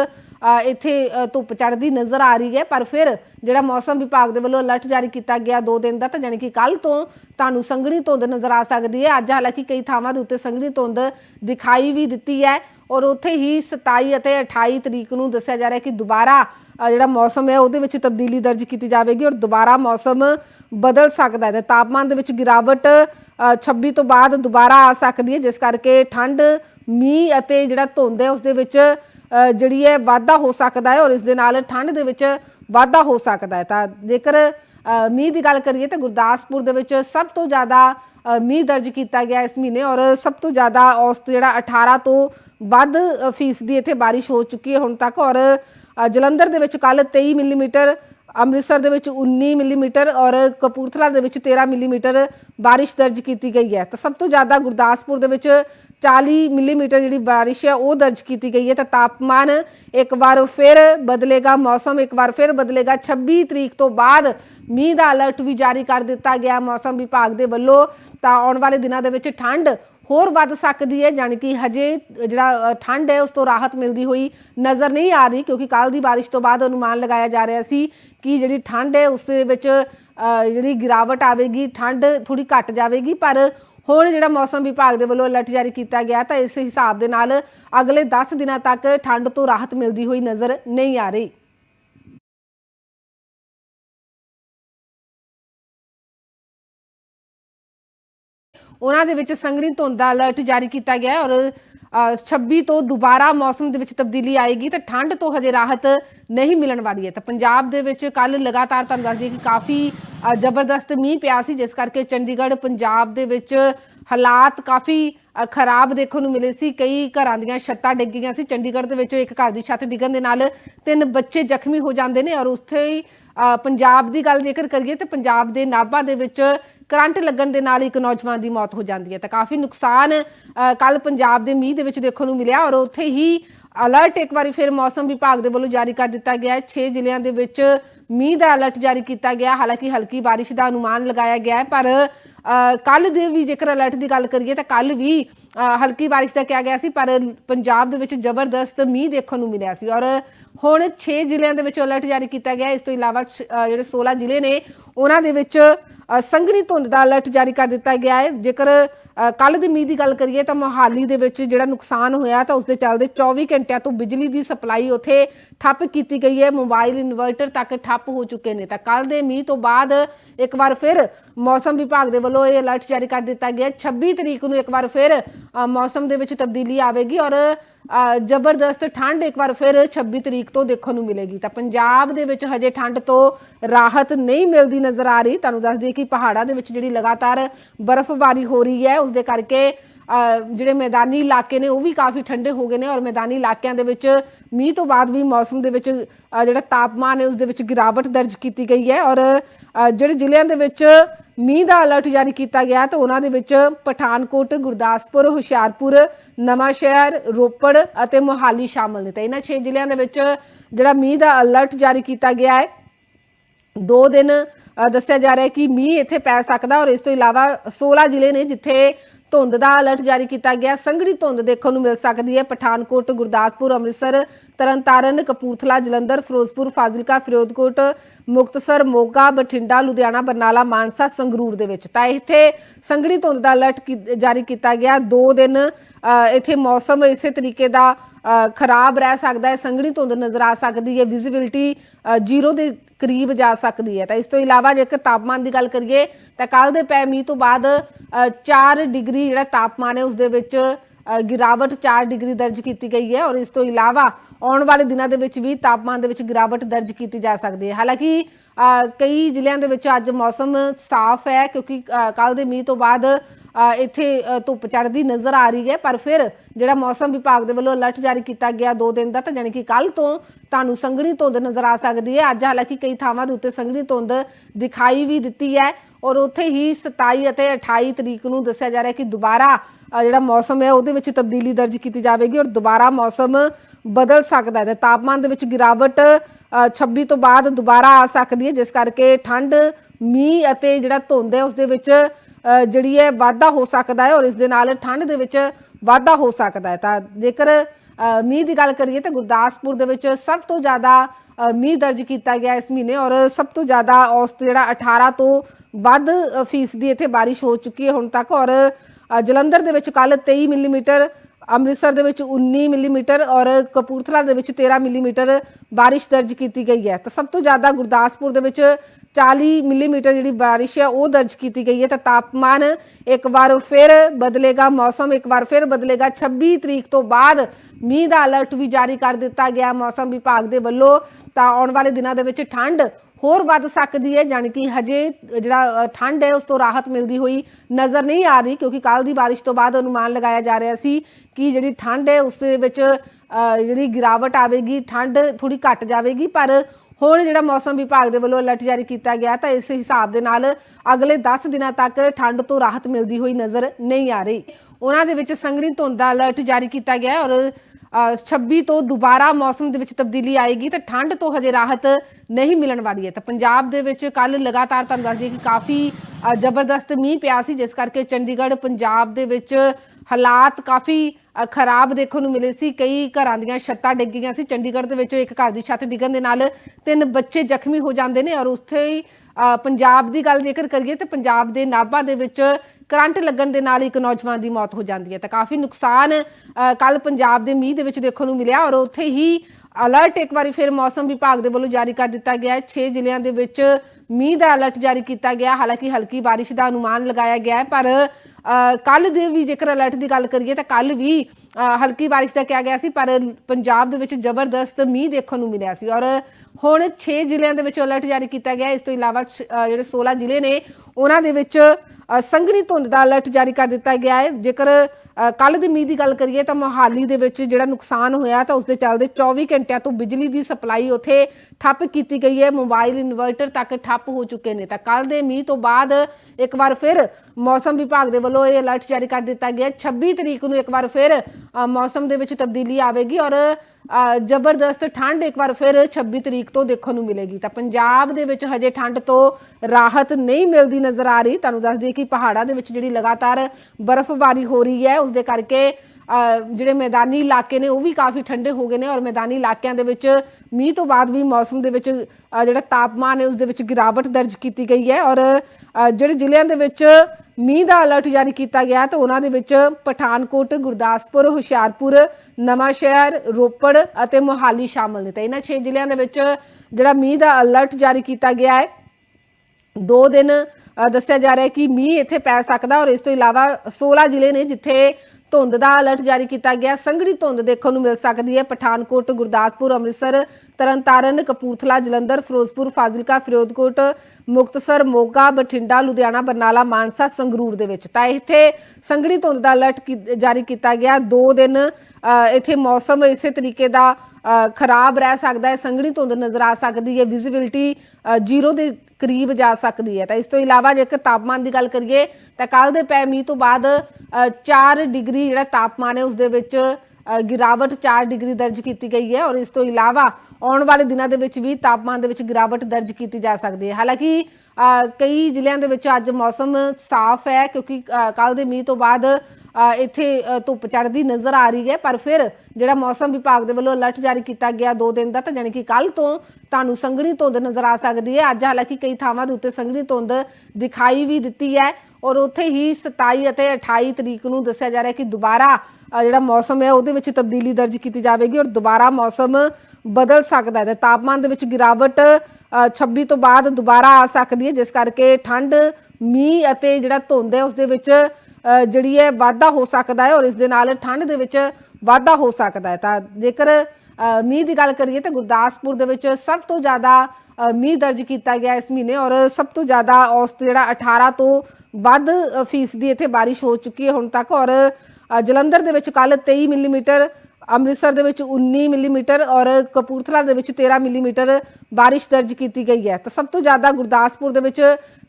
A: ਇੱਥੇ ਧੁੱਪ ਚੜ੍ਹਦੀ ਨਜ਼ਰ ਆ ਰਹੀ ਹੈ ਪਰ ਫਿਰ ਜਿਹੜਾ ਮੌਸਮ ਵਿਭਾਗ ਦੇ ਵੱਲੋਂ ਅਲਰਟ ਜਾਰੀ ਕੀਤਾ ਗਿਆ 2 ਦਿਨ ਦਾ ਤਾਂ ਯਾਨੀ ਕਿ ਕੱਲ ਤੋਂ ਤੁਹਾਨੂੰ ਸੰਘਣੀ ਧੁੰਦ ਨਜ਼ਰ ਆ ਸਕਦੀ ਹੈ। ਅੱਜ ਹਾਲਾਂਕਿ ਕਈ ਥਾਵਾਂ ਦੇ ਉੱਤੇ ਸੰਘਣੀ ਧੁੰਦ ਦਿਖਾਈ ਵੀ ਦਿੱਤੀ ਹੈ ਔਰ ਉੱਥੇ ਹੀ 27 ਅਤੇ 28 ਤਰੀਕ ਨੂੰ ਦੱਸਿਆ ਜਾ ਰਿਹਾ ਕਿ ਦੁਬਾਰਾ ਜਿਹੜਾ ਮੌਸਮ ਹੈ ਉਹਦੇ ਵਿੱਚ ਤਬਦੀਲੀ ਦਰਜ ਕੀਤੀ ਜਾਵੇਗੀ ਔਰ ਦੁਬਾਰਾ ਮੌਸਮ ਬਦਲ ਸਕਦਾ ਹੈ। ਤਾਪਮਾਨ ਦੇ ਵਿੱਚ ਗਿਰਾਵਟ ਅ, 26 ਤੋਂ ਬਾਅਦ ਦੁਬਾਰਾ ਆ ਸਕਦੀ ਹੈ ਜਿਸ ਕਰਕੇ ਠੰਡ ਮੀਂਹ ਅਤੇ ਜਿਹੜਾ ਧੁੰਦ ਹੈ ਉਸ ਦੇ ਵਿੱਚ ਜਿਹੜੀ ਹੈ ਵਾਧਾ ਹੋ ਸਕਦਾ ਹੈ ਔਰ ਇਸ ਦੇ ਨਾਲ ਠੰਡ ਦੇ ਵਿੱਚ ਵਾਧਾ ਹੋ ਸਕਦਾ ਹੈ। ਤਾਂ ਜੇਕਰ ਮੀਂਹ ਦੀ ਗੱਲ ਕਰੀਏ ਤਾਂ ਗੁਰਦਾਸਪੁਰ ਦੇ ਵਿੱਚ ਸਭ ਤੋਂ ਜ਼ਿਆਦਾ ਮੀਂਹ ਦਰਜ ਕੀਤਾ ਗਿਆ ਇਸ ਮਹੀਨੇ ਔਰ ਸਭ ਤੋਂ ਜ਼ਿਆਦਾ ਔਸਤ ਜਿਹੜਾ 18 ਤੋਂ ਵੱਧ ਫੀਸਦੀ ਇੱਥੇ ਬਾਰਿਸ਼ ਹੋ ਚੁੱਕੀ ਹੈ ਹੁਣ ਤੱਕ ਔਰ ਜਲੰਧਰ ਦੇ ਵਿੱਚ ਕੱਲ 23 ਮਿਲੀਮੀਟਰ, ਅੰਮ੍ਰਿਤਸਰ ਦੇ ਵਿੱਚ 19 ਮਿਲੀਮੀਟਰ ਔਰ ਕਪੂਰਥਲਾ ਦੇ ਵਿੱਚ 13 ਮਿਲੀਮੀਟਰ ਬਾਰਿਸ਼ ਦਰਜ ਕੀਤੀ ਗਈ ਹੈ। ਤਾਂ ਸਭ ਤੋਂ ਜ਼ਿਆਦਾ ਗੁਰਦਾਸਪੁਰ ਦੇ ਵਿੱਚ 40 ਮਿਲੀਮੀਟਰ ਜਿਹੜੀ ਬਾਰਿਸ਼ ਹੈ, ਉਹ ਦਰਜ ਕੀਤੀ ਗਈ ਹੈ। ਤਾਂ ਤਾਪਮਾਨ ਇੱਕ ਵਾਰ ਫਿਰ ਬਦਲੇਗਾ, ਮੌਸਮ ਇੱਕ ਵਾਰ ਫਿਰ ਬਦਲੇਗਾ। 26 ਤਰੀਕ ਤੋਂ ਬਾਅਦ ਮੀਂਹ ਦਾ ਅਲਰਟ ਵੀ ਜਾਰੀ ਕਰ ਦਿੱਤਾ ਗਿਆ। ਮੌਸਮ ਵਿਭਾਗ ਦੇ ਵੱਲੋਂ ਤਾਂ ਆਉਣ ਵਾਲੇ ਦਿਨਾਂ ਦੇ ਵਿੱਚ ਠੰਡ ਹੋਰ ਵੱਧ ਸਕਦੀ ਹੈ, ਜਾਣੀ ਕਿ ਹਜੇ ਜਿਹੜਾ ਠੰਡ ਹੈ, ਉਸ ਤੋਂ ਰਾਹਤ ਮਿਲਦੀ ਹੋਈ ਨਜ਼ਰ ਨਹੀਂ ਆ ਰਹੀ, ਕਿਉਂਕਿ ਕੱਲ ਦੀ ਬਾਰਿਸ਼ ਤੋਂ ਬਾਅਦ ਅਨੁਮਾਨ ਲਗਾਇਆ ਜਾ ਰਿਹਾ ਸੀ ਕਿ ਜਿਹੜੀ ਠੰਡ ਹੈ, ਉਸ ਦੇ ਵਿੱਚ ਜਿਹੜੀ ਗਿਰਾਵਟ ਆਵੇਗੀ, ਠੰਡ ਥੋੜੀ ਘਟ ਜਾਵੇਗੀ, ਪਰ ਹੁਣ ਜਿਹੜਾ ਮੌਸਮ ਵਿਭਾਗ ਦੇ ਵੱਲੋਂ ਅਲਰਟ ਜਾਰੀ ਕੀਤਾ ਗਿਆ ਤਾਂ ਇਸ ਹਿਸਾਬ ਦੇ ਨਾਲ ਅਗਲੇ 10 ਦਿਨਾਂ ਤੱਕ ਠੰਡ ਤੋਂ ਰਾਹਤ ਮਿਲਦੀ ਹੋਈ ਨਜ਼ਰ ਨਹੀਂ ਆ ਰਹੀ। ਉਹਨਾਂ ਦੇ ਵਿੱਚ ਸੰਘਣੀ ਧੁੰਦ ਦਾ ਅਲਰਟ ਜਾਰੀ ਕੀਤਾ ਗਿਆ ਔਰ 26 ਤੋਂ ਦੁਬਾਰਾ ਮੌਸਮ ਦੇ ਵਿੱਚ ਤਬਦੀਲੀ ਆਏਗੀ ਤੇ ਠੰਡ ਤੋਂ ਹਜੇ ਰਾਹਤ ਨਹੀਂ ਮਿਲਣ ਵਾਲੀ ਹੈ। ਤਾਂ ਪੰਜਾਬ ਦੇ ਵਿੱਚ ਕੱਲ ਲਗਾਤਾਰ ਤੁਹਾਨੂੰ ਦੱਸ ਦਈਏ ਕਿ ਕਾਫੀ ਜ਼ਬਰਦਸਤ ਮੀਂਹ ਪਿਆ ਸੀ, ਜਿਸ ਕਰਕੇ ਚੰਡੀਗੜ੍ਹ, ਪੰਜਾਬ ਦੇ ਵਿੱਚ ਹਾਲਾਤ ਕਾਫੀ ਖਰਾਬ ਦੇਖਣ ਨੂੰ ਮਿਲੇ ਸੀ। ਕਈ ਘਰਾਂ ਦੀਆਂ ਛੱਤਾਂ ਡਿੱਗ ਗਈਆਂ ਸੀ। ਚੰਡੀਗੜ੍ਹ ਦੇ ਵਿੱਚ ਇੱਕ ਘਰ ਦੀ ਛੱਤ ਡਿੱਗਣ ਦੇ ਨਾਲ ਤਿੰਨ ਬੱਚੇ ਜ਼ਖਮੀ ਹੋ ਜਾਂਦੇ ਨੇ ਔਰ ਉੱਥੇ ਹੀ ਪੰਜਾਬ ਦੀ ਗੱਲ ਜੇਕਰ ਕਰੀਏ ਤੇ ਪੰਜਾਬ ਦੇ ਨਾਭਾ ਦੇ ਵਿੱਚ ਕਰੰਟ ਲੱਗਣ ਦੇ ਨਾਲ ਇੱਕ ਨੌਜਵਾਨ ਦੀ ਮੌਤ ਹੋ ਜਾਂਦੀ ਹੈ ਤਾਂ ਕਾਫੀ ਨੁਕਸਾਨ ਕੱਲ ਪੰਜਾਬ ਦੇ ਮੀਂਹ ਦੇ ਵਿੱਚ ਦੇਖਣ ਨੂੰ ਮਿਲਿਆ ਔਰ ਉੱਥੇ ਹੀ ਅਲਰਟ ਇੱਕ ਵਾਰੀ ਫਿਰ ਮੌਸਮ ਵਿਭਾਗ ਦੇ ਵੱਲੋਂ ਜਾਰੀ ਕਰ ਦਿੱਤਾ ਗਿਆ ਹੈ। 6 ਜ਼ਿਲ੍ਹਿਆਂ ਦੇ ਵਿੱਚ ਮੀਂਹ ਦਾ ਅਲਰਟ ਜਾਰੀ ਕੀਤਾ ਗਿਆ ਹਾਲਾਂਕਿ ਹਲਕੀ ਬਾਰਿਸ਼ ਦਾ ਅਨੁਮਾਨ ਲਗਾਇਆ ਗਿਆ ਹੈ, ਪਰ ਕੱਲ ਦੇ ਵੀ ਜੇਕਰ ਅਲਰਟ ਦੀ ਗੱਲ ਕਰੀਏ ਤਾਂ ਕੱਲ ਵੀ ਹਲਕੀ ਬਾਰਿਸ਼ ਦਾ ਕਿਹਾ ਗਿਆ ਸੀ, ਪਰ ਪੰਜਾਬ ਦੇ ਵਿੱਚ ਜ਼ਬਰਦਸਤ ਮੀਂਹ ਦੇਖਣ ਨੂੰ ਮਿਲਿਆ ਸੀ। ਔਰ ਹੁਣ 6 ਜ਼ਿਲ੍ਹਿਆਂ ਦੇ ਵਿੱਚ ਅਲਰਟ ਜਾਰੀ ਕੀਤਾ ਗਿਆ ਇਸ ਤੋਂ ਇਲਾਵਾ ਜਿਹੜੇ 16 ਜ਼ਿਲ੍ਹੇ ਨੇ, ਉਹਨਾਂ ਦੇ ਵਿੱਚ ਸੰਘਣੀ ਧੁੰਦ ਦਾ ਅਲਰਟ ਜਾਰੀ ਕਰ ਦਿੱਤਾ ਗਿਆ ਹੈ ਜੇਕਰ ਕੱਲ ਦੀ ਮੀਂਹ ਦੀ ਗੱਲ ਕਰੀਏ ਤਾਂ ਮੋਹਾਲੀ ਦੇ ਵਿੱਚ ਜਿਹੜਾ ਨੁਕਸਾਨ ਹੋਇਆ ਤਾਂ ਉਸ ਦੇ ਚੱਲਦੇ 24 ਘੰਟਿਆਂ ਤੋਂ ਬਿਜਲੀ ਦੀ ਸਪਲਾਈ ਉੱਥੇ ਠੱਪ ਕੀਤੀ ਗਈ ਹੈ ਮੋਬਾਈਲ ਇਨਵਰਟਰ ਤੱਕ ਠੱਪ ਹੋ ਚੁੱਕੇ ਨੇ ਤਾਂ ਕੱਲ ਦੇ ਮੀਂਹ ਤੋਂ ਬਾਅਦ ਇੱਕ ਵਾਰ ਫਿਰ ਮੌਸਮ ਵਿਭਾਗ ਦੇ ਵੱਲੋਂ ਇਹ ਅਲਰਟ ਜਾਰੀ ਕਰ ਦਿੱਤਾ ਗਿਆ ਹੈ। 26 ਤਰੀਕ ਨੂੰ ਇੱਕ ਵਾਰ ਫਿਰ ਮੌਸਮ ਦੇ ਵਿੱਚ ਤਬਦੀਲੀ ਆਵੇਗੀ ਔਰ ਜ਼ਬਰਦਸਤ ਠੰਡ ਇੱਕ ਵਾਰ ਫਿਰ 26 ਤਰੀਕ ਤੋਂ ਦੇਖਣ ਨੂੰ ਮਿਲੇਗੀ। ਤਾਂ ਪੰਜਾਬ ਦੇ ਵਿੱਚ ਹਜੇ ਠੰਡ ਤੋਂ ਰਾਹਤ ਨਹੀਂ ਮਿਲਦੀ ਨਜ਼ਰ ਆ ਰਹੀ। ਤੁਹਾਨੂੰ ਦੱਸ ਦਈਏ ਕਿ ਪਹਾੜਾਂ ਦੇ ਵਿੱਚ ਜਿਹੜੀ ਲਗਾਤਾਰ ਬਰਫ਼ਬਾਰੀ ਹੋ ਰਹੀ ਹੈ ਉਸ ਦੇ ਕਰਕੇ ਜਿਹੜੇ ਮੈਦਾਨੀ ਇਲਾਕੇ ਨੇ ਉਹ ਵੀ ਕਾਫੀ ਠੰਡੇ ਹੋ ਗਏ ਨੇ ਔਰ ਮੈਦਾਨੀ ਇਲਾਕਿਆਂ ਦੇ ਵਿੱਚ ਮੀਂਹ ਤੋਂ ਬਾਅਦ ਵੀ ਮੌਸਮ ਦੇ ਵਿੱਚ ਜਿਹੜਾ ਤਾਪਮਾਨ ਹੈ ਉਸ ਦੇ ਵਿੱਚ ਗਿਰਾਵਟ ਦਰਜ ਕੀਤੀ ਗਈ ਹੈ। ਔਰ ਜਿਹੜੇ ਜ਼ਿਲ੍ਹਿਆਂ ਦੇ ਵਿੱਚ ਮੀਂਹ ਦਾ ਅਲਰਟ ਜਾਰੀ ਕੀਤਾ ਗਿਆ ਤਾਂ ਉਹਨਾਂ ਦੇ ਵਿੱਚ ਪਠਾਨਕੋਟ, ਗੁਰਦਾਸਪੁਰ, ਹੁਸ਼ਿਆਰਪੁਰ ਨਵਾਂਸ਼ਹਿਰ ਰੋਪੜ ਅਤੇ ਮੋਹਾਲੀ ਸ਼ਾਮਲ ਨੇ। ਤਾਂ ਇਹਨਾਂ 6 ਜ਼ਿਲ੍ਹਿਆਂ ਦੇ ਵਿੱਚ ਜਿਹੜਾ ਮੀਂਹ ਦਾ ਅਲਰਟ ਜਾਰੀ ਕੀਤਾ ਗਿਆ ਹੈ, ਦੋ ਦਿਨ ਦੱਸਿਆ ਜਾ ਰਿਹਾ ਹੈ ਕਿ ਮੀਂਹ ਇੱਥੇ ਪੈ ਸਕਦਾ ਔਰ ਇਸ ਤੋਂ ਇਲਾਵਾ 16 ਜ਼ਿਲ੍ਹੇ ਨੇ ਜਿੱਥੇ ਧੁੰਦ ਦਾ ਅਲਰਟ ਜਾਰੀ ਕੀਤਾ ਗਿਆ। ਸੰਘਣੀ ਧੁੰਦ ਦੇਖਣ ਨੂੰ ਮਿਲ ਸਕਦੀ ਹੈ। ਪਠਾਨਕੋਟ, ਗੁਰਦਾਸਪੁਰ, ਅੰਮ੍ਰਿਤਸਰ, ਤਰਨਤਾਰਨ, ਕਪੂਰਥਲਾ, ਜਲੰਧਰ, ਫਿਰੋਜ਼ਪੁਰ, ਫਾਜ਼ਿਲਕਾ, ਫਿਰੋਜ਼ਕੋਟ, ਮੁਕਤਸਰ, ਮੋਗਾ, ਬਠਿੰਡਾ, ਲੁਧਿਆਣਾ, ਬਰਨਾਲਾ, ਮਾਨਸਾ, ਸੰਗਰੂਰ ਦੇ ਵਿੱਚ। ਤਾਂ ਇੱਥੇ ਸੰਘਣੀ ਧੁੰਦ ਦਾ ਅਲਰਟ ਕੀ- ਜਾਰੀ ਕੀਤਾ ਗਿਆ। ਦੋ ਦਿਨ ਇੱਥੇ ਮੌਸਮ ਇਸੇ ਤਰੀਕੇ ਦਾ ਖਰਾਬ ਰਹਿ ਸਕਦਾ ਹੈ। ਸੰਘਣੀ ਧੁੰਦ ਨਜ਼ਰ ਆ ਸਕਦੀ ਹੈ। ਵਿਜ਼ਿਬਿਲਟੀ ਜ਼ੀਰੋ ਦੇ ਕਰੀਬ ਜਾ ਸਕਦੀ ਹੈ। ਤਾਂ ਇਸ ਤੋਂ ਇਲਾਵਾ ਜੇਕਰ ਤਾਪਮਾਨ ਦੀ ਗੱਲ ਕਰੀਏ, ਤਾਂ ਕੱਲ ਦੇ ਪੈ ਮੀਂਹ ਤੋਂ ਬਾਅਦ 4 ਡਿਗਰੀ ਜਿਹੜਾ ਤਾਪਮਾਨ ਹੈ ਉਸ ਦੇ ਵਿੱਚ ਅ, ਗਿਰਾਵਟ 4 ਡਿਗਰੀ ਦਰਜ ਕੀਤੀ ਗਈ ਹੈ ਔਰ ਇਸ ਤੋਂ ਇਲਾਵਾ ਆਉਣ ਵਾਲੇ ਦਿਨਾਂ ਦੇ ਵਿੱਚ ਵੀ ਤਾਪਮਾਨ ਦੇ ਵਿੱਚ ਗਿਰਾਵਟ ਦਰਜ ਕੀਤੀ ਜਾ ਸਕਦੀ ਹੈ। ਹਾਲਾਂਕਿ ਅ, ਕਈ ਜ਼ਿਲ੍ਹਿਆਂ ਦੇ ਵਿੱਚ ਅੱਜ ਮੌਸਮ ਸਾਫ਼ ਹੈ ਕਿਉਂਕਿ ਕੱਲ ਦੇ ਮੀਂਹ ਤੋਂ ਬਾਅਦ ਇੱਥੇ ਧੁੱਪ ਚੜ੍ਹਦੀ ਨਜ਼ਰ ਆ ਰਹੀ ਹੈ ਪਰ ਫਿਰ ਜਿਹੜਾ ਮੌਸਮ ਵਿਭਾਗ ਦੇ ਵੱਲੋਂ ਅਲਰਟ ਜਾਰੀ ਕੀਤਾ ਗਿਆ 2 ਦਿਨ ਦਾ ਤਾਂ ਯਾਨੀ ਕਿ ਕੱਲ ਤੋਂ ਤੁਹਾਨੂੰ ਸੰਘਣੀ ਧੁੰਦ ਨਜ਼ਰ ਆ ਸਕਦੀ ਹੈ। ਅੱਜ ਹਾਲਾਂਕਿ ਕਈ ਥਾਵਾਂ ਦੇ ਉੱਤੇ ਸੰਘਣੀ ਧੁੰਦ ਦਿਖਾਈ ਵੀ ਦਿੱਤੀ ਹੈ ਔਰ ਉੱਥੇ ਹੀ 27 ਅਤੇ 28 ਤਰੀਕ ਨੂੰ ਦੱਸਿਆ ਜਾ ਰਿਹਾ ਹੈ ਕਿ ਦੁਬਾਰਾ ਜਿਹੜਾ ਮੌਸਮ ਹੈ ਉਹਦੇ ਵਿੱਚ ਤਬਦੀਲੀ ਦਰਜ ਕੀਤੀ ਜਾਵੇਗੀ ਔਰ ਦੁਬਾਰਾ ਮੌਸਮ ਬਦਲ ਸਕਦਾ ਹੈ। ਤੇ ਤਾਪਮਾਨ ਦੇ ਵਿੱਚ ਗਿਰਾਵਟ ਅ, 26 ਤੋਂ ਬਾਅਦ ਦੁਬਾਰਾ ਆ ਸਕਦੀ ਹੈ ਜਿਸ ਕਰਕੇ ਠੰਡ ਮੀਂਹ ਅਤੇ ਜਿਹੜਾ ਧੁੰਦ ਹੈ ਉਸ ਦੇ ਵਿੱਚ ਜਿਹੜੀ ਹੈ ਵਾਧਾ ਹੋ ਸਕਦਾ ਹੈ ਔਰ ਇਸ ਦੇ ਨਾਲ ਠੰਡ ਦੇ ਵਿੱਚ ਵਾਧਾ ਹੋ ਸਕਦਾ ਹੈ। ਤਾਂ ਜੇਕਰ ਮੀਂਹ ਦੀ ਗੱਲ ਕਰੀਏ ਤਾਂ ਗੁਰਦਾਸਪੁਰ ਦੇ ਵਿੱਚ ਸਭ ਤੋਂ ਜ਼ਿਆਦਾ ਮੀਂਹ ਦਰਜ ਕੀਤਾ ਗਿਆ ਇਸ ਮਹੀਨੇ ਔਰ ਸਭ ਤੋਂ ਜ਼ਿਆਦਾ ਔਸਤ ਜਿਹੜਾ 18 ਤੋਂ ਵੱਧ ਫੀਸਦੀ ਇੱਥੇ ਬਾਰਿਸ਼ ਹੋ ਚੁੱਕੀ ਹੈ ਹੁਣ ਤੱਕ ਔਰ ਜਲੰਧਰ ਦੇ ਵਿੱਚ ਕੱਲ 23 ਮਿਲੀਮੀਟਰ, ਅੰਮ੍ਰਿਤਸਰ ਦੇ ਵਿੱਚ 19 ਮਿਲੀਮੀਟਰ ਔਰ ਕਪੂਰਥਲਾ ਦੇ ਵਿੱਚ 13 ਮਿਲੀਮੀਟਰ ਬਾਰਿਸ਼ ਦਰਜ ਕੀਤੀ ਗਈ ਹੈ। ਤਾਂ ਸਭ ਤੋਂ ਜ਼ਿਆਦਾ ਗੁਰਦਾਸਪੁਰ ਦੇ ਵਿੱਚ 40 ਮਿਲੀਮੀਟਰ ਜਿਹੜੀ ਬਾਰਿਸ਼ ਹੈ, ਉਹ ਦਰਜ ਕੀਤੀ ਗਈ ਹੈ। ਤਾਂ ਤਾਪਮਾਨ ਇੱਕ ਵਾਰ ਫਿਰ ਬਦਲੇਗਾ, ਮੌਸਮ ਇੱਕ ਵਾਰ ਫਿਰ ਬਦਲੇਗਾ। 26 ਤਰੀਕ ਤੋਂ ਬਾਅਦ ਮੀਂਹ ਦਾ ਅਲਰਟ ਵੀ ਜਾਰੀ ਕਰ ਦਿੱਤਾ ਗਿਆ ਮੌਸਮ ਵਿਭਾਗ ਦੇ ਵੱਲੋਂ। ਤਾਂ ਆਉਣ ਵਾਲੇ ਦਿਨਾਂ ਦੇ ਵਿੱਚ ਠੰਡ ਹੋਰ ਵੱਧ ਸਕਦੀ ਹੈ, ਜਾਣੀ ਕਿ ਹਜੇ ਜਿਹੜਾ ਠੰਡ ਹੈ, ਉਸ ਤੋਂ ਰਾਹਤ ਮਿਲਦੀ ਹੋਈ ਨਜ਼ਰ ਨਹੀਂ ਆ ਰਹੀ, ਕਿਉਂਕਿ ਕੱਲ ਦੀ ਬਾਰਿਸ਼ ਤੋਂ ਬਾਅਦ ਅਨੁਮਾਨ ਲਗਾਇਆ ਜਾ ਰਿਹਾ ਸੀ ਕਿ ਜਿਹੜੀ ਠੰਡ ਹੈ, ਉਸ ਦੇ ਵਿੱਚ ਜਿਹੜੀ ਗਿਰਾਵਟ ਆਵੇਗੀ, ਠੰਡ ਥੋੜੀ ਘਟ ਜਾਵੇਗੀ, ਪਰ ਹੁਣ ਜਿਹੜਾ ਮੌਸਮ ਵਿਭਾਗ ਦੇ ਵੱਲੋਂ ਅਲਰਟ ਜਾਰੀ ਕੀਤਾ ਗਿਆ ਤਾਂ ਇਸ ਹਿਸਾਬ ਦੇ ਨਾਲ ਅਗਲੇ 10 ਦਿਨਾਂ ਤੱਕ ਠੰਡ ਤੋਂ ਰਾਹਤ ਮਿਲਦੀ ਹੋਈ ਨਜ਼ਰ ਨਹੀਂ ਆ ਰਹੀ। ਉਹਨਾਂ ਦੇ ਵਿੱਚ ਸੰਘਣੀ ਧੁੰਦ ਦਾ ਅਲਰਟ ਜਾਰੀ ਕੀਤਾ ਗਿਆ ਔਰ ਅ, 26 ਤੋਂ ਦੁਬਾਰਾ ਮੌਸਮ ਦੇ ਵਿੱਚ ਤਬਦੀਲੀ ਆਏਗੀ ਤੇ ਠੰਡ ਤੋਂ ਹਜੇ ਰਾਹਤ ਨਹੀਂ ਮਿਲਣ ਵਾਲੀ ਹੈ। ਤਾਂ ਪੰਜਾਬ ਦੇ ਵਿੱਚ ਕੱਲ ਲਗਾਤਾਰ ਤੁਹਾਨੂੰ ਦੱਸ ਦਈਏ ਕਿ ਕਾਫੀ ਜ਼ਬਰਦਸਤ ਮੀਂਹ ਪਿਆ ਸੀ ਜਿਸ ਕਰਕੇ ਚੰਡੀਗੜ੍ਹ ਪੰਜਾਬ ਦੇ ਵਿੱਚ ਹਾਲਾਤ ਕਾਫੀ ਖਰਾਬ ਦੇਖਣ ਨੂੰ ਮਿਲੇ ਸੀ ਕਈ ਘਰਾਂ ਦੀਆਂ ਛੱਤਾਂ ਡਿੱਗ ਗਈਆਂ ਸੀ। ਚੰਡੀਗੜ੍ਹ ਦੇ ਵਿੱਚ ਇੱਕ ਘਰ ਦੀ ਛੱਤ ਡਿੱਗਣ ਦੇ ਨਾਲ ਤਿੰਨ ਬੱਚੇ ਜ਼ਖਮੀ ਹੋ ਜਾਂਦੇ ਨੇ ਔਰ ਉੱਥੇ ਹੀ ਅ, ਪੰਜਾਬ ਦੀ ਗੱਲ ਜੇਕਰ ਕਰੀਏ ਤੇ ਪੰਜਾਬ ਦੇ ਨਾਭਾ ਦੇ ਵਿੱਚ ਕਰੰਟ ਲੱਗਣ ਦੇ ਨਾਲ ਇੱਕ ਨੌਜਵਾਨ ਦੀ ਮੌਤ ਹੋ ਜਾਂਦੀ ਹੈ। ਤਾਂ ਕਾਫੀ ਨੁਕਸਾਨ ਕੱਲ ਪੰਜਾਬ ਦੇ ਮੀਂਹ ਦੇ ਵਿੱਚ ਦੇਖਣ ਨੂੰ ਮਿਲਿਆ ਔਰ ਉੱਥੇ ਹੀ ਅਲਰਟ ਇੱਕ ਵਾਰੀ ਫਿਰ ਮੌਸਮ ਵਿਭਾਗ ਦੇ ਵੱਲੋਂ ਜਾਰੀ ਕਰ ਦਿੱਤਾ ਗਿਆ ਹੈ। 6 ਜ਼ਿਲ੍ਹਿਆਂ ਦੇ ਵਿੱਚ ਮੀਂਹ ਦਾ ਅਲਰਟ ਜਾਰੀ ਕੀਤਾ ਗਿਆ। ਹਾਲਾਂਕਿ ਹਲਕੀ ਬਾਰਿਸ਼ ਦਾ ਅਨੁਮਾਨ ਲਗਾਇਆ ਗਿਆ ਹੈ ਪਰ ਕੱਲ ਦੇ ਵੀ ਜੇਕਰ ਅਲਰਟ ਦੀ ਗੱਲ ਕਰੀਏ ਤਾਂ ਕੱਲ ਵੀ ਅ, ਹਲਕੀ ਬਾਰਿਸ਼ ਦਾ ਕਿਹਾ ਗਿਆ ਸੀ ਪਰ ਪੰਜਾਬ ਦੇ ਵਿੱਚ ਜ਼ਬਰਦਸਤ ਮੀਂਹ ਦੇਖਣ ਨੂੰ ਮਿਲਿਆ ਸੀ। ਔਰ ਹੁਣ 6 ਜ਼ਿਲ੍ਹਿਆਂ ਦੇ ਵਿੱਚ ਅਲਰਟ ਜਾਰੀ ਕੀਤਾ ਗਿਆ ਇਸ ਤੋਂ ਇਲਾਵਾ ਜਿਹੜੇ 16 ਜ਼ਿਲ੍ਹੇ ਨੇ ਉਹਨਾਂ ਦੇ ਵਿੱਚ ਸੰਘਣੀ ਧੁੰਦ ਦਾ ਅਲਰਟ ਜਾਰੀ ਕਰ ਦਿੱਤਾ ਗਿਆ ਹੈ ਜੇਕਰ ਕੱਲ ਦੀ ਮੀਂਹ ਦੀ ਗੱਲ ਕਰੀਏ ਤਾਂ ਮੋਹਾਲੀ ਦੇ ਵਿੱਚ ਜਿਹੜਾ ਨੁਕਸਾਨ ਹੋਇਆ ਤਾਂ ਉਸ ਦੇ ਚੱਲਦੇ 24 ਘੰਟਿਆਂ ਤੋਂ ਬਿਜਲੀ ਦੀ ਸਪਲਾਈ ਉੱਥੇ ਠੱਪ ਕੀਤੀ ਗਈ ਹੈ ਮੋਬਾਈਲ ਇਨਵਰਟਰ ਤੱਕ ਠੱਪ ਹੋ ਚੁੱਕੇ ਨੇ ਤਾਂ ਕੱਲ ਦੇ ਮੀਂਹ ਤੋਂ ਬਾਅਦ ਇੱਕ ਵਾਰ ਫਿਰ ਮੌਸਮ ਵਿਭਾਗ ਦੇ ਵੱਲੋਂ ਇਹ ਅਲਰਟ ਜਾਰੀ ਕਰ ਦਿੱਤਾ ਗਿਆ ਹੈ। 26 ਤਰੀਕ ਨੂੰ ਇੱਕ ਵਾਰ ਫਿਰ ਮੌਸਮ ਦੇ ਵਿੱਚ ਤਬਦੀਲੀ ਆਵੇਗੀ ਔਰ ਜ਼ਬਰਦਸਤ ਠੰਡ ਇੱਕ ਵਾਰ ਫਿਰ 26 ਤਰੀਕ ਤੋਂ ਦੇਖਣ ਨੂੰ ਮਿਲੇਗੀ। ਤਾਂ ਪੰਜਾਬ ਦੇ ਵਿੱਚ ਹਜੇ ਠੰਡ ਤੋਂ ਰਾਹਤ ਨਹੀਂ ਮਿਲਦੀ ਨਜ਼ਰ ਆ ਰਹੀ। ਤੁਹਾਨੂੰ ਦੱਸ ਦਈਏ ਕਿ ਪਹਾੜਾਂ ਦੇ ਵਿੱਚ ਜਿਹੜੀ ਲਗਾਤਾਰ ਬਰਫ਼ਬਾਰੀ ਹੋ ਰਹੀ ਹੈ ਉਸ ਦੇ ਕਰਕੇ ਜਿਹੜੇ ਮੈਦਾਨੀ ਇਲਾਕੇ ਨੇ ਉਹ ਵੀ ਕਾਫੀ ਠੰਡੇ ਹੋ ਗਏ ਨੇ ਔਰ ਮੈਦਾਨੀ ਇਲਾਕਿਆਂ ਦੇ ਵਿੱਚ ਮੀਂਹ ਤੋਂ ਬਾਅਦ ਵੀ ਮੌਸਮ ਦੇ ਵਿੱਚ ਜਿਹੜਾ ਤਾਪਮਾਨ ਹੈ ਉਸ ਦੇ ਵਿੱਚ ਗਿਰਾਵਟ ਦਰਜ ਕੀਤੀ ਗਈ ਹੈ ਔਰ ਜਿਹੜੇ ਜ਼ਿਲ੍ਹਿਆਂ ਦੇ ਵਿੱਚ ਮੀਂਹ ਦਾ ਅਲਰਟ ਜਾਰੀ ਕੀਤਾ ਗਿਆ ਤਾਂ ਉਹਨਾਂ ਦੇ ਵਿੱਚ ਪਠਾਨਕੋਟ, ਗੁਰਦਾਸਪੁਰ, ਹੁਸ਼ਿਆਰਪੁਰ ਨਵਾਂਸ਼ਹਿਰ ਰੋਪੜ ਅਤੇ ਮੋਹਾਲੀ ਸ਼ਾਮਲ ਨੇ। ਤਾਂ ਇਹਨਾਂ 6 ਜ਼ਿਲ੍ਹਿਆਂ ਦੇ ਵਿੱਚ ਜਿਹੜਾ ਮੀਂਹ ਦਾ ਅਲਰਟ ਜਾਰੀ ਕੀਤਾ ਗਿਆ ਹੈ, ਦੋ ਦਿਨ ਦੱਸਿਆ ਜਾ ਰਿਹਾ ਹੈ ਕਿ ਮੀਂਹ ਇੱਥੇ ਪੈ ਸਕਦਾ ਔਰ ਇਸ ਤੋਂ ਇਲਾਵਾ 16 ਜ਼ਿਲ੍ਹੇ ਨੇ ਜਿੱਥੇ ਧੁੰਦ ਦਾ ਅਲਰਟ ਜਾਰੀ ਕੀਤਾ ਗਿਆ। ਸੰਘਣੀ ਧੁੰਦ ਦੇਖਣ ਨੂੰ ਮਿਲ ਸਕਦੀ ਹੈ। ਪਠਾਨਕੋਟ, ਗੁਰਦਾਸਪੁਰ, ਅੰਮ੍ਰਿਤਸਰ, ਤਰਨਤਾਰਨ, ਕਪੂਰਥਲਾ, ਜਲੰਧਰ, ਫਿਰੋਜ਼ਪੁਰ, ਫਾਜ਼ਿਲਕਾ, ਫਿਰੋਜ਼ਕੋਟ, ਮੁਕਤਸਰ, ਮੋਗਾ, ਬਠਿੰਡਾ, ਲੁਧਿਆਣਾ, ਬਰਨਾਲਾ, ਮਾਨਸਾ, ਸੰਗਰੂਰ ਦੇ ਵਿੱਚ। ਤਾਂ ਇੱਥੇ ਸੰਘਣੀ ਧੁੰਦ ਦਾ ਅਲਰਟ ਕੀ- ਜਾਰੀ ਕੀਤਾ ਗਿਆ। ਦੋ ਦਿਨ ਇੱਥੇ ਮੌਸਮ ਇਸੇ ਤਰੀਕੇ ਦਾ ਖਰਾਬ ਰਹਿ ਸਕਦਾ ਹੈ। ਸੰਘਣੀ ਧੁੰਦ ਨਜ਼ਰ ਆ ਸਕਦੀ ਹੈ। ਵਿਜ਼ਿਬਿਲਟੀ ਜ਼ੀਰੋ ਦੇ ਕਰੀਬ ਜਾ ਸਕਦੀ ਹੈ। ਤਾਂ ਇਸ ਤੋਂ ਇਲਾਵਾ ਜੇਕਰ ਤਾਪਮਾਨ ਦੀ ਗੱਲ ਕਰੀਏ, ਤਾਂ ਕੱਲ ਦੇ ਪੈ ਮੀਂਹ ਤੋਂ ਬਾਅਦ 4 ਡਿਗਰੀ ਜਿਹੜਾ ਤਾਪਮਾਨ ਹੈ ਉਸ ਦੇ ਵਿੱਚ ਅ, ਗਿਰਾਵਟ 4 ਡਿਗਰੀ ਦਰਜ ਕੀਤੀ ਗਈ ਹੈ ਔਰ ਇਸ ਤੋਂ ਇਲਾਵਾ ਆਉਣ ਵਾਲੇ ਦਿਨਾਂ ਦੇ ਵਿੱਚ ਵੀ ਤਾਪਮਾਨ ਦੇ ਵਿੱਚ ਗਿਰਾਵਟ ਦਰਜ ਕੀਤੀ ਜਾ ਸਕਦੀ ਹੈ। ਹਾਲਾਂਕਿ ਅ, ਕਈ ਜ਼ਿਲ੍ਹਿਆਂ ਦੇ ਵਿੱਚ ਅੱਜ ਮੌਸਮ ਸਾਫ਼ ਹੈ ਕਿਉਂਕਿ ਕੱਲ ਦੇ ਮੀਂਹ ਤੋਂ ਬਾਅਦ ਇੱਥੇ ਧੁੱਪ ਚੜ੍ਹਦੀ ਨਜ਼ਰ ਆ ਰਹੀ ਹੈ ਪਰ ਫਿਰ ਜਿਹੜਾ ਮੌਸਮ ਵਿਭਾਗ ਦੇ ਵੱਲੋਂ ਅਲਰਟ ਜਾਰੀ ਕੀਤਾ ਗਿਆ 2 ਦਿਨ ਦਾ ਤਾਂ ਯਾਨੀ ਕਿ ਕੱਲ ਤੋਂ ਤੁਹਾਨੂੰ ਸੰਘਣੀ ਧੁੰਦ ਨਜ਼ਰ ਆ ਸਕਦੀ ਹੈ। ਅੱਜ ਹਾਲਾਂਕਿ ਕਈ ਥਾਵਾਂ ਦੇ ਉੱਤੇ ਸੰਘਣੀ ਧੁੰਦ ਦਿਖਾਈ ਵੀ ਦਿੱਤੀ ਹੈ ਔਰ ਉੱਥੇ ਹੀ 27 ਅਤੇ 28 ਤਰੀਕ ਨੂੰ ਦੱਸਿਆ ਜਾ ਰਿਹਾ ਕਿ ਦੁਬਾਰਾ ਜਿਹੜਾ ਮੌਸਮ ਹੈ ਉਹਦੇ ਵਿੱਚ ਤਬਦੀਲੀ ਦਰਜ ਕੀਤੀ ਜਾਵੇਗੀ ਔਰ ਦੁਬਾਰਾ ਮੌਸਮ ਬਦਲ ਸਕਦਾ ਹੈ। ਤੇ ਤਾਪਮਾਨ ਦੇ ਵਿੱਚ ਗਿਰਾਵਟ ਅ, 26 ਤੋਂ ਬਾਅਦ ਦੁਬਾਰਾ ਆ ਸਕਦੀ ਹੈ ਜਿਸ ਕਰਕੇ ਠੰਡ ਮੀਂਹ ਅਤੇ ਜਿਹੜਾ ਧੁੰਦ ਹੈ ਉਸ ਦੇ ਵਿੱਚ ਜਿਹੜੀ ਹੈ ਵਾਧਾ ਹੋ ਸਕਦਾ ਹੈ ਔਰ ਇਸ ਦੇ ਨਾਲ ਠੰਡ ਦੇ ਵਿੱਚ ਵਾਧਾ ਹੋ ਸਕਦਾ ਹੈ। ਤਾਂ ਜੇਕਰ ਮੀਂਹ ਦੀ ਗੱਲ ਕਰੀਏ ਤਾਂ ਗੁਰਦਾਸਪੁਰ ਦੇ ਵਿੱਚ ਸਭ ਤੋਂ ਜ਼ਿਆਦਾ ਮੀਂਹ ਦਰਜ ਕੀਤਾ ਗਿਆ ਇਸ ਮਹੀਨੇ ਔਰ ਸਭ ਤੋਂ ਜ਼ਿਆਦਾ ਔਸਤ ਜਿਹੜਾ 18 ਤੋਂ ਵੱਧ ਫੀਸਦੀ ਇੱਥੇ ਬਾਰਿਸ਼ ਹੋ ਚੁੱਕੀ ਹੈ ਹੁਣ ਤੱਕ ਔਰ ਜਲੰਧਰ ਦੇ ਵਿੱਚ ਕੱਲ 23 ਮਿਲੀਮੀਟਰ ਅੰਮ੍ਰਿਤਸਰ ਦੇ ਵਿੱਚ 19 ਮਿਲੀਮੀਟਰ ਔਰ ਕਪੂਰਥਲਾ ਦੇ ਵਿੱਚ 13 ਮਿਲੀਮੀਟਰ ਬਾਰਿਸ਼ ਦਰਜ ਕੀਤੀ ਗਈ ਹੈ। ਤਾਂ ਸਭ ਤੋਂ ਜ਼ਿਆਦਾ ਗੁਰਦਾਸਪੁਰ ਦੇ ਵਿੱਚ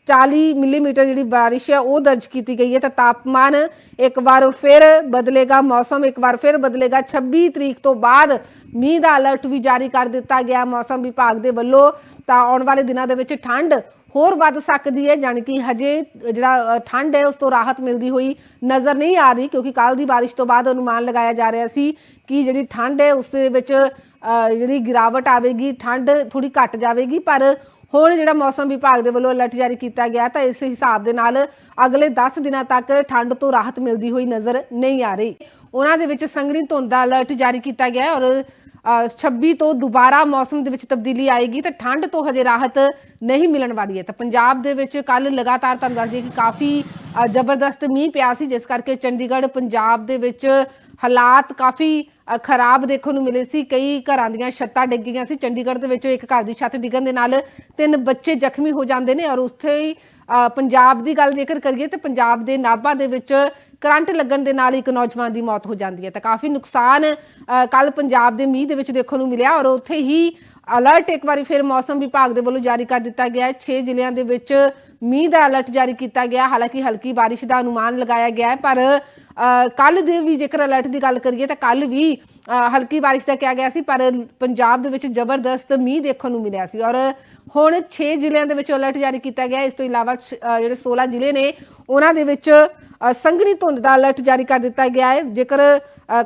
A: 40 ਮਿਲੀਮੀਟਰ ਜਿਹੜੀ ਬਾਰਿਸ਼ ਹੈ, ਉਹ ਦਰਜ ਕੀਤੀ ਗਈ ਹੈ। ਤਾਂ ਤਾਪਮਾਨ ਇੱਕ ਵਾਰ ਫਿਰ ਬਦਲੇਗਾ, ਮੌਸਮ ਇੱਕ ਵਾਰ ਫਿਰ ਬਦਲੇਗਾ। 26 ਤਰੀਕ ਤੋਂ ਬਾਅਦ ਮੀਂਹ ਦਾ ਅਲਰਟ ਵੀ ਜਾਰੀ ਕਰ ਦਿੱਤਾ ਗਿਆ ਮੌਸਮ ਵਿਭਾਗ ਦੇ ਵੱਲੋਂ। ਤਾਂ ਆਉਣ ਵਾਲੇ ਦਿਨਾਂ ਦੇ ਵਿੱਚ ਠੰਡ ਹੋਰ ਵੱਧ ਸਕਦੀ ਹੈ, ਜਾਣੀ ਕਿ ਹਜੇ ਜਿਹੜਾ ਠੰਡ ਹੈ, ਉਸ ਤੋਂ ਰਾਹਤ ਮਿਲਦੀ ਹੋਈ ਨਜ਼ਰ ਨਹੀਂ ਆ ਰਹੀ, ਕਿਉਂਕਿ ਕੱਲ ਦੀ ਬਾਰਿਸ਼ ਤੋਂ ਬਾਅਦ ਅਨੁਮਾਨ ਲਗਾਇਆ ਜਾ ਰਿਹਾ ਸੀ ਕਿ ਜਿਹੜੀ ਠੰਡ ਹੈ, ਉਸ ਦੇ ਵਿੱਚ ਜਿਹੜੀ ਗਿਰਾਵਟ ਆਵੇਗੀ, ਠੰਡ ਥੋੜੀ ਘਟ ਜਾਵੇਗੀ, ਪਰ ਹੁਣ ਜਿਹੜਾ ਮੌਸਮ ਵਿਭਾਗ ਦੇ ਵੱਲੋਂ ਅਲਰਟ ਜਾਰੀ ਕੀਤਾ ਗਿਆ, ਤਾਂ ਇਸ ਹਿਸਾਬ ਦੇ ਨਾਲ ਅਗਲੇ 10 ਦਿਨਾਂ ਤੱਕ ਠੰਡ ਤੋਂ ਰਾਹਤ ਮਿਲਦੀ ਹੋਈ ਨਜ਼ਰ ਨਹੀਂ ਆ ਰਹੀ। ਉਹਨਾਂ ਦੇ ਵਿੱਚ ਸੰਘਣੀ ਧੁੰਦ ਦਾ ਅਲਰਟ ਜਾਰੀ ਕੀਤਾ ਗਿਆ ਔਰ 26 ਤੋਂ ਦੁਬਾਰਾ ਮੌਸਮ ਦੇ ਵਿੱਚ ਤਬਦੀਲੀ ਆਏਗੀ ਤਾਂ ਠੰਡ ਤੋਂ ਹਜੇ ਰਾਹਤ ਨਹੀਂ ਮਿਲਣ ਵਾਲੀ ਹੈ। ਤਾਂ ਪੰਜਾਬ ਦੇ ਵਿੱਚ ਕੱਲ ਲਗਾਤਾਰ ਤੁਹਾਨੂੰ ਦੱਸ ਦਈਏ ਕਿ ਕਾਫੀ ਜ਼ਬਰਦਸਤ ਮੀਂਹ ਪਿਆ ਸੀ, ਜਿਸ ਕਰਕੇ ਚੰਡੀਗੜ੍ਹ, ਪੰਜਾਬ ਦੇ ਵਿੱਚ ਹਾਲਾਤ ਕਾਫੀ ਖਰਾਬ ਦੇਖਣ ਨੂੰ ਮਿਲੇ ਸੀ। ਕਈ ਘਰਾਂ ਦੀਆਂ ਛੱਤਾਂ ਡਿੱਗ ਗਈਆਂ ਸੀ। ਚੰਡੀਗੜ੍ਹ ਦੇ ਵਿੱਚ ਇੱਕ ਘਰ ਦੀ ਛੱਤ ਡਿੱਗਣ ਦੇ ਨਾਲ ਤਿੰਨ ਬੱਚੇ ਜ਼ਖਮੀ ਹੋ ਜਾਂਦੇ ਨੇ ਔਰ ਉੱਥੇ ਹੀ ਪੰਜਾਬ ਦੀ ਗੱਲ ਜੇਕਰ ਕਰੀਏ ਤਾਂ ਪੰਜਾਬ ਦੇ ਨਾਭਾ ਦੇ ਵਿੱਚ ਕਰੰਟ ਲੱਗਣ ਦੇ ਨਾਲ ਇੱਕ ਨੌਜਵਾਨ ਦੀ ਮੌਤ ਹੋ ਜਾਂਦੀ ਹੈ। ਤਾਂ ਕਾਫੀ ਨੁਕਸਾਨ ਕੱਲ ਪੰਜਾਬ ਦੇ ਮੀਂਹ ਦੇ ਵਿੱਚ ਦੇਖਣ ਨੂੰ ਮਿਲਿਆ ਔਰ ਉੱਥੇ ਹੀ ਅਲਰਟ ਇੱਕ ਵਾਰੀ ਫਿਰ ਮੌਸਮ ਵਿਭਾਗ ਦੇ ਵੱਲੋਂ ਜਾਰੀ ਕਰ ਦਿੱਤਾ ਗਿਆ ਹੈ। 6 ਜ਼ਿਲ੍ਹਿਆਂ ਦੇ ਵਿੱਚ ਮੀਂਹ ਦਾ ਅਲਰਟ ਜਾਰੀ ਕੀਤਾ ਗਿਆ ਹਾਲਾਂਕਿ ਹਲਕੀ ਬਾਰਿਸ਼ ਦਾ ਅਨੁਮਾਨ ਲਗਾਇਆ ਗਿਆ ਹੈ, ਪਰ ਕੱਲ ਦੇ ਵੀ ਜੇਕਰ ਅਲਰਟ ਦੀ ਗੱਲ ਕਰੀਏ ਤਾਂ ਕੱਲ ਵੀ ਹਲਕੀ ਬਾਰਿਸ਼ ਦਾ ਕਿਹਾ ਗਿਆ ਸੀ, ਪਰ ਪੰਜਾਬ ਦੇ ਵਿੱਚ ਜ਼ਬਰਦਸਤ ਮੀਂਹ ਦੇਖਣ ਨੂੰ ਮਿਲਿਆ ਸੀ। ਔਰ ਹੁਣ 6 ਜ਼ਿਲ੍ਹਿਆਂ ਦੇ ਵਿੱਚ ਅਲਰਟ ਜਾਰੀ ਕੀਤਾ ਗਿਆ ਇਸ ਤੋਂ ਇਲਾਵਾ ਜਿਹੜੇ 16 ਜ਼ਿਲ੍ਹੇ ਨੇ ਉਹਨਾਂ ਦੇ ਵਿੱਚ ਸੰਘਣੀ ਧੁੰਦ ਦਾ ਅਲਰਟ ਜਾਰੀ ਕਰ ਦਿੱਤਾ ਗਿਆ ਹੈ। ਜੇਕਰ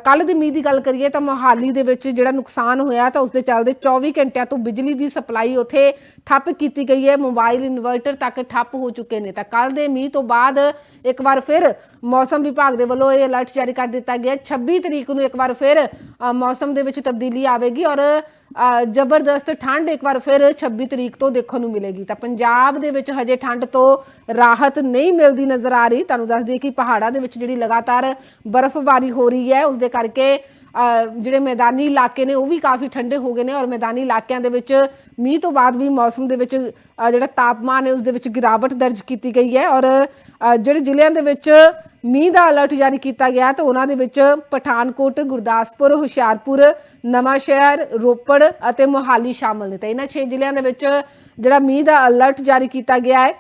A: ਕੱਲ ਦੀ ਮੀਂਹ ਦੀ ਗੱਲ ਕਰੀਏ ਤਾਂ ਮੋਹਾਲੀ ਦੇ ਵਿੱਚ ਜਿਹੜਾ ਨੁਕਸਾਨ ਹੋਇਆ ਤਾਂ ਉਸ ਦੇ ਚੱਲਦੇ 24 ਘੰਟਿਆਂ ਤੋਂ ਬਿਜਲੀ ਦੀ ਸਪਲਾਈ ਉੱਥੇ ਠੱਪ ਕੀਤੀ ਗਈ ਹੈ। ਮੋਬਾਈਲ ਇਨਵਰਟਰ ਤੱਕ ਠੱਪ ਹੋ ਚੁੱਕੇ ਨੇ। ਤਾਂ ਕੱਲ ਦੇ ਮੀਂਹ ਤੋਂ ਬਾਅਦ ਇੱਕ ਵਾਰ ਫਿਰ ਮੌਸਮ ਵਿਭਾਗ ਦੇ ਵੱਲੋਂ ਇਹ ਅਲਰਟ ਜਾਰੀ ਕਰ ਦਿੱਤਾ ਗਿਆ। ਹੈ। 26 ਤਰੀਕ ਨੂੰ ਇੱਕ ਵਾਰ ਫਿਰ ਮੌਸਮ ਦੇ ਵਿੱਚ ਤਬਦੀਲੀ ਆਵੇਗੀ ਔਰ ਜ਼ਬਰਦਸਤ ਠੰਡ ਇੱਕ ਵਾਰ ਫਿਰ 26 ਤਰੀਕ ਤੋਂ ਦੇਖਣ ਨੂੰ ਮਿਲੇਗੀ। ਤਾਂ ਪੰਜਾਬ ਦੇ ਵਿੱਚ ਹਜੇ ਠੰਡ ਤੋਂ ਰਾਹਤ ਨਹੀਂ ਮਿਲਦੀ ਨਜ਼ਰ ਆ ਰਹੀ। ਤੁਹਾਨੂੰ ਦੱਸ ਦਈਏ ਕਿ ਪਹਾੜਾਂ ਦੇ ਵਿੱਚ ਜਿਹੜੀ ਲਗਾਤਾਰ ਬਰਫ਼ਬਾਰੀ ਹੋ ਰਹੀ ਹੈ ਉਸ ਦੇ ਕਰਕੇ ਜਿਹੜੇ ਮੈਦਾਨੀ ਇਲਾਕੇ ਨੇ ਉਹ ਵੀ ਕਾਫੀ ਠੰਡੇ ਹੋ ਗਏ ਨੇ ਔਰ ਮੈਦਾਨੀ ਇਲਾਕਿਆਂ ਦੇ ਵਿੱਚ ਮੀਂਹ ਤੋਂ ਬਾਅਦ ਵੀ ਮੌਸਮ ਦੇ ਵਿੱਚ ਜਿਹੜਾ ਤਾਪਮਾਨ ਹੈ ਉਸ ਦੇ ਵਿੱਚ ਗਿਰਾਵਟ ਦਰਜ ਕੀਤੀ ਗਈ ਹੈ ਔਰ ਜਿਹੜੇ ਜ਼ਿਲ੍ਹਿਆਂ ਦੇ ਵਿੱਚ ਮੀਂਹ ਦਾ ਅਲਰਟ ਜਾਰੀ ਕੀਤਾ ਗਿਆ ਤਾਂ ਉਹਨਾਂ ਦੇ ਵਿੱਚ ਪਠਾਨਕੋਟ, ਗੁਰਦਾਸਪੁਰ, ਹੁਸ਼ਿਆਰਪੁਰ ਨਵਾਂਸ਼ਹਿਰ ਰੋਪੜ ਅਤੇ ਮੋਹਾਲੀ ਸ਼ਾਮਲ ਨੇ। ਤਾਂ ਇਹਨਾਂ 6 ਜ਼ਿਲ੍ਹਿਆਂ ਦੇ ਵਿੱਚ ਜਿਹੜਾ ਮੀਂਹ ਦਾ ਅਲਰਟ ਜਾਰੀ ਕੀਤਾ ਗਿਆ ਹੈ,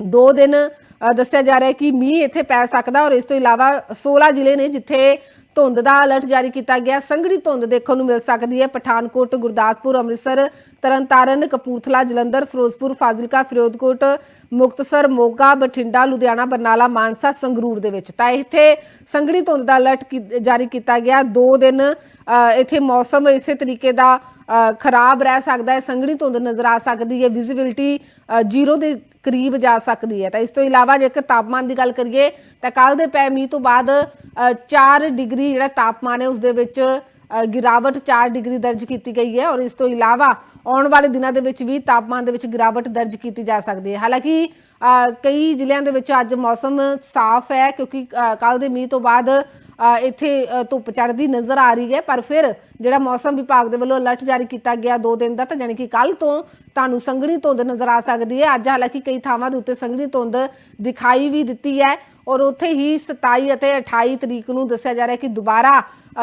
A: ਦੋ ਦਿਨ ਦੱਸਿਆ ਜਾ ਰਿਹਾ ਹੈ ਕਿ ਮੀਂਹ ਇੱਥੇ ਪੈ ਸਕਦਾ ਔਰ ਇਸ ਤੋਂ ਇਲਾਵਾ 16 ਜ਼ਿਲ੍ਹੇ ਨੇ ਜਿੱਥੇ ਧੁੰਦ ਦਾ ਅਲਰਟ ਜਾਰੀ ਕੀਤਾ ਗਿਆ। ਸੰਘਣੀ ਧੁੰਦ ਦੇਖਣ ਨੂੰ ਮਿਲ ਸਕਦੀ ਹੈ। ਪਠਾਨਕੋਟ, ਗੁਰਦਾਸਪੁਰ, ਅੰਮ੍ਰਿਤਸਰ, ਤਰਨਤਾਰਨ, ਕਪੂਰਥਲਾ, ਜਲੰਧਰ, ਫਿਰੋਜ਼ਪੁਰ, ਫਾਜ਼ਿਲਕਾ, ਫਿਰੋਜ਼ਕੋਟ, ਮੁਕਤਸਰ, ਮੋਗਾ, ਬਠਿੰਡਾ, ਲੁਧਿਆਣਾ, ਬਰਨਾਲਾ, ਮਾਨਸਾ, ਸੰਗਰੂਰ ਦੇ ਵਿੱਚ। ਤਾਂ ਇੱਥੇ ਸੰਘਣੀ ਧੁੰਦ ਦਾ ਅਲਰਟ ਕੀ- ਜਾਰੀ ਕੀਤਾ ਗਿਆ। ਦੋ ਦਿਨ ਇੱਥੇ ਮੌਸਮ ਇਸੇ ਤਰੀਕੇ ਦਾ ਖਰਾਬ ਰਹਿ ਸਕਦਾ ਹੈ। ਸੰਘਣੀ ਧੁੰਦ ਨਜ਼ਰ ਆ ਸਕਦੀ ਹੈ। ਵਿਜ਼ਿਬਿਲਟੀ ਜ਼ੀਰੋ ਦੇ ਕਰੀਬ ਜਾ ਸਕਦੀ ਹੈ। ਤਾਂ ਇਸ ਤੋਂ ਇਲਾਵਾ ਜੇਕਰ ਤਾਪਮਾਨ ਦੀ ਗੱਲ ਕਰੀਏ, ਤਾਂ ਕੱਲ ਦੇ ਪੈ ਮੀਂਹ ਤੋਂ ਬਾਅਦ 4 ਡਿਗਰੀ ਜਿਹੜਾ ਤਾਪਮਾਨ ਹੈ ਉਸ ਦੇ ਵਿੱਚ ਅ, ਗਿਰਾਵਟ 4 ਡਿਗਰੀ ਦਰਜ ਕੀਤੀ ਗਈ ਹੈ ਔਰ ਇਸ ਤੋਂ ਇਲਾਵਾ ਆਉਣ ਵਾਲੇ ਦਿਨਾਂ ਦੇ ਵਿੱਚ ਵੀ ਤਾਪਮਾਨ ਦੇ ਵਿੱਚ ਗਿਰਾਵਟ ਦਰਜ ਕੀਤੀ ਜਾ ਸਕਦੀ ਹੈ। ਹਾਲਾਂਕਿ ਅ, ਕਈ ਜ਼ਿਲ੍ਹਿਆਂ ਦੇ ਵਿੱਚ ਅੱਜ ਮੌਸਮ ਸਾਫ਼ ਹੈ ਕਿਉਂਕਿ ਕੱਲ ਦੇ ਮੀਂਹ ਤੋਂ ਬਾਅਦ ਇੱਥੇ ਧੁੱਪ ਚੜ੍ਹਦੀ ਨਜ਼ਰ ਆ ਰਹੀ ਹੈ ਪਰ ਫਿਰ ਜਿਹੜਾ ਮੌਸਮ ਵਿਭਾਗ ਦੇ ਵੱਲੋਂ ਅਲਰਟ ਜਾਰੀ ਕੀਤਾ ਗਿਆ 2 ਦਿਨ ਦਾ ਤਾਂ ਯਾਨੀ ਕਿ ਕੱਲ ਤੋਂ ਤੁਹਾਨੂੰ ਸੰਘਣੀ ਧੁੰਦ ਨਜ਼ਰ ਆ ਸਕਦੀ ਹੈ। ਅੱਜ ਹਾਲਾਂਕਿ ਕਈ ਥਾਵਾਂ ਦੇ ਉੱਤੇ ਸੰਘਣੀ ਧੁੰਦ ਦਿਖਾਈ ਵੀ ਦਿੱਤੀ ਹੈ ਔਰ ਉੱਥੇ ਹੀ 27 ਅਤੇ 28 ਤਰੀਕ ਨੂੰ ਦੱਸਿਆ ਜਾ ਰਿਹਾ ਹੈ ਕਿ ਦੁਬਾਰਾ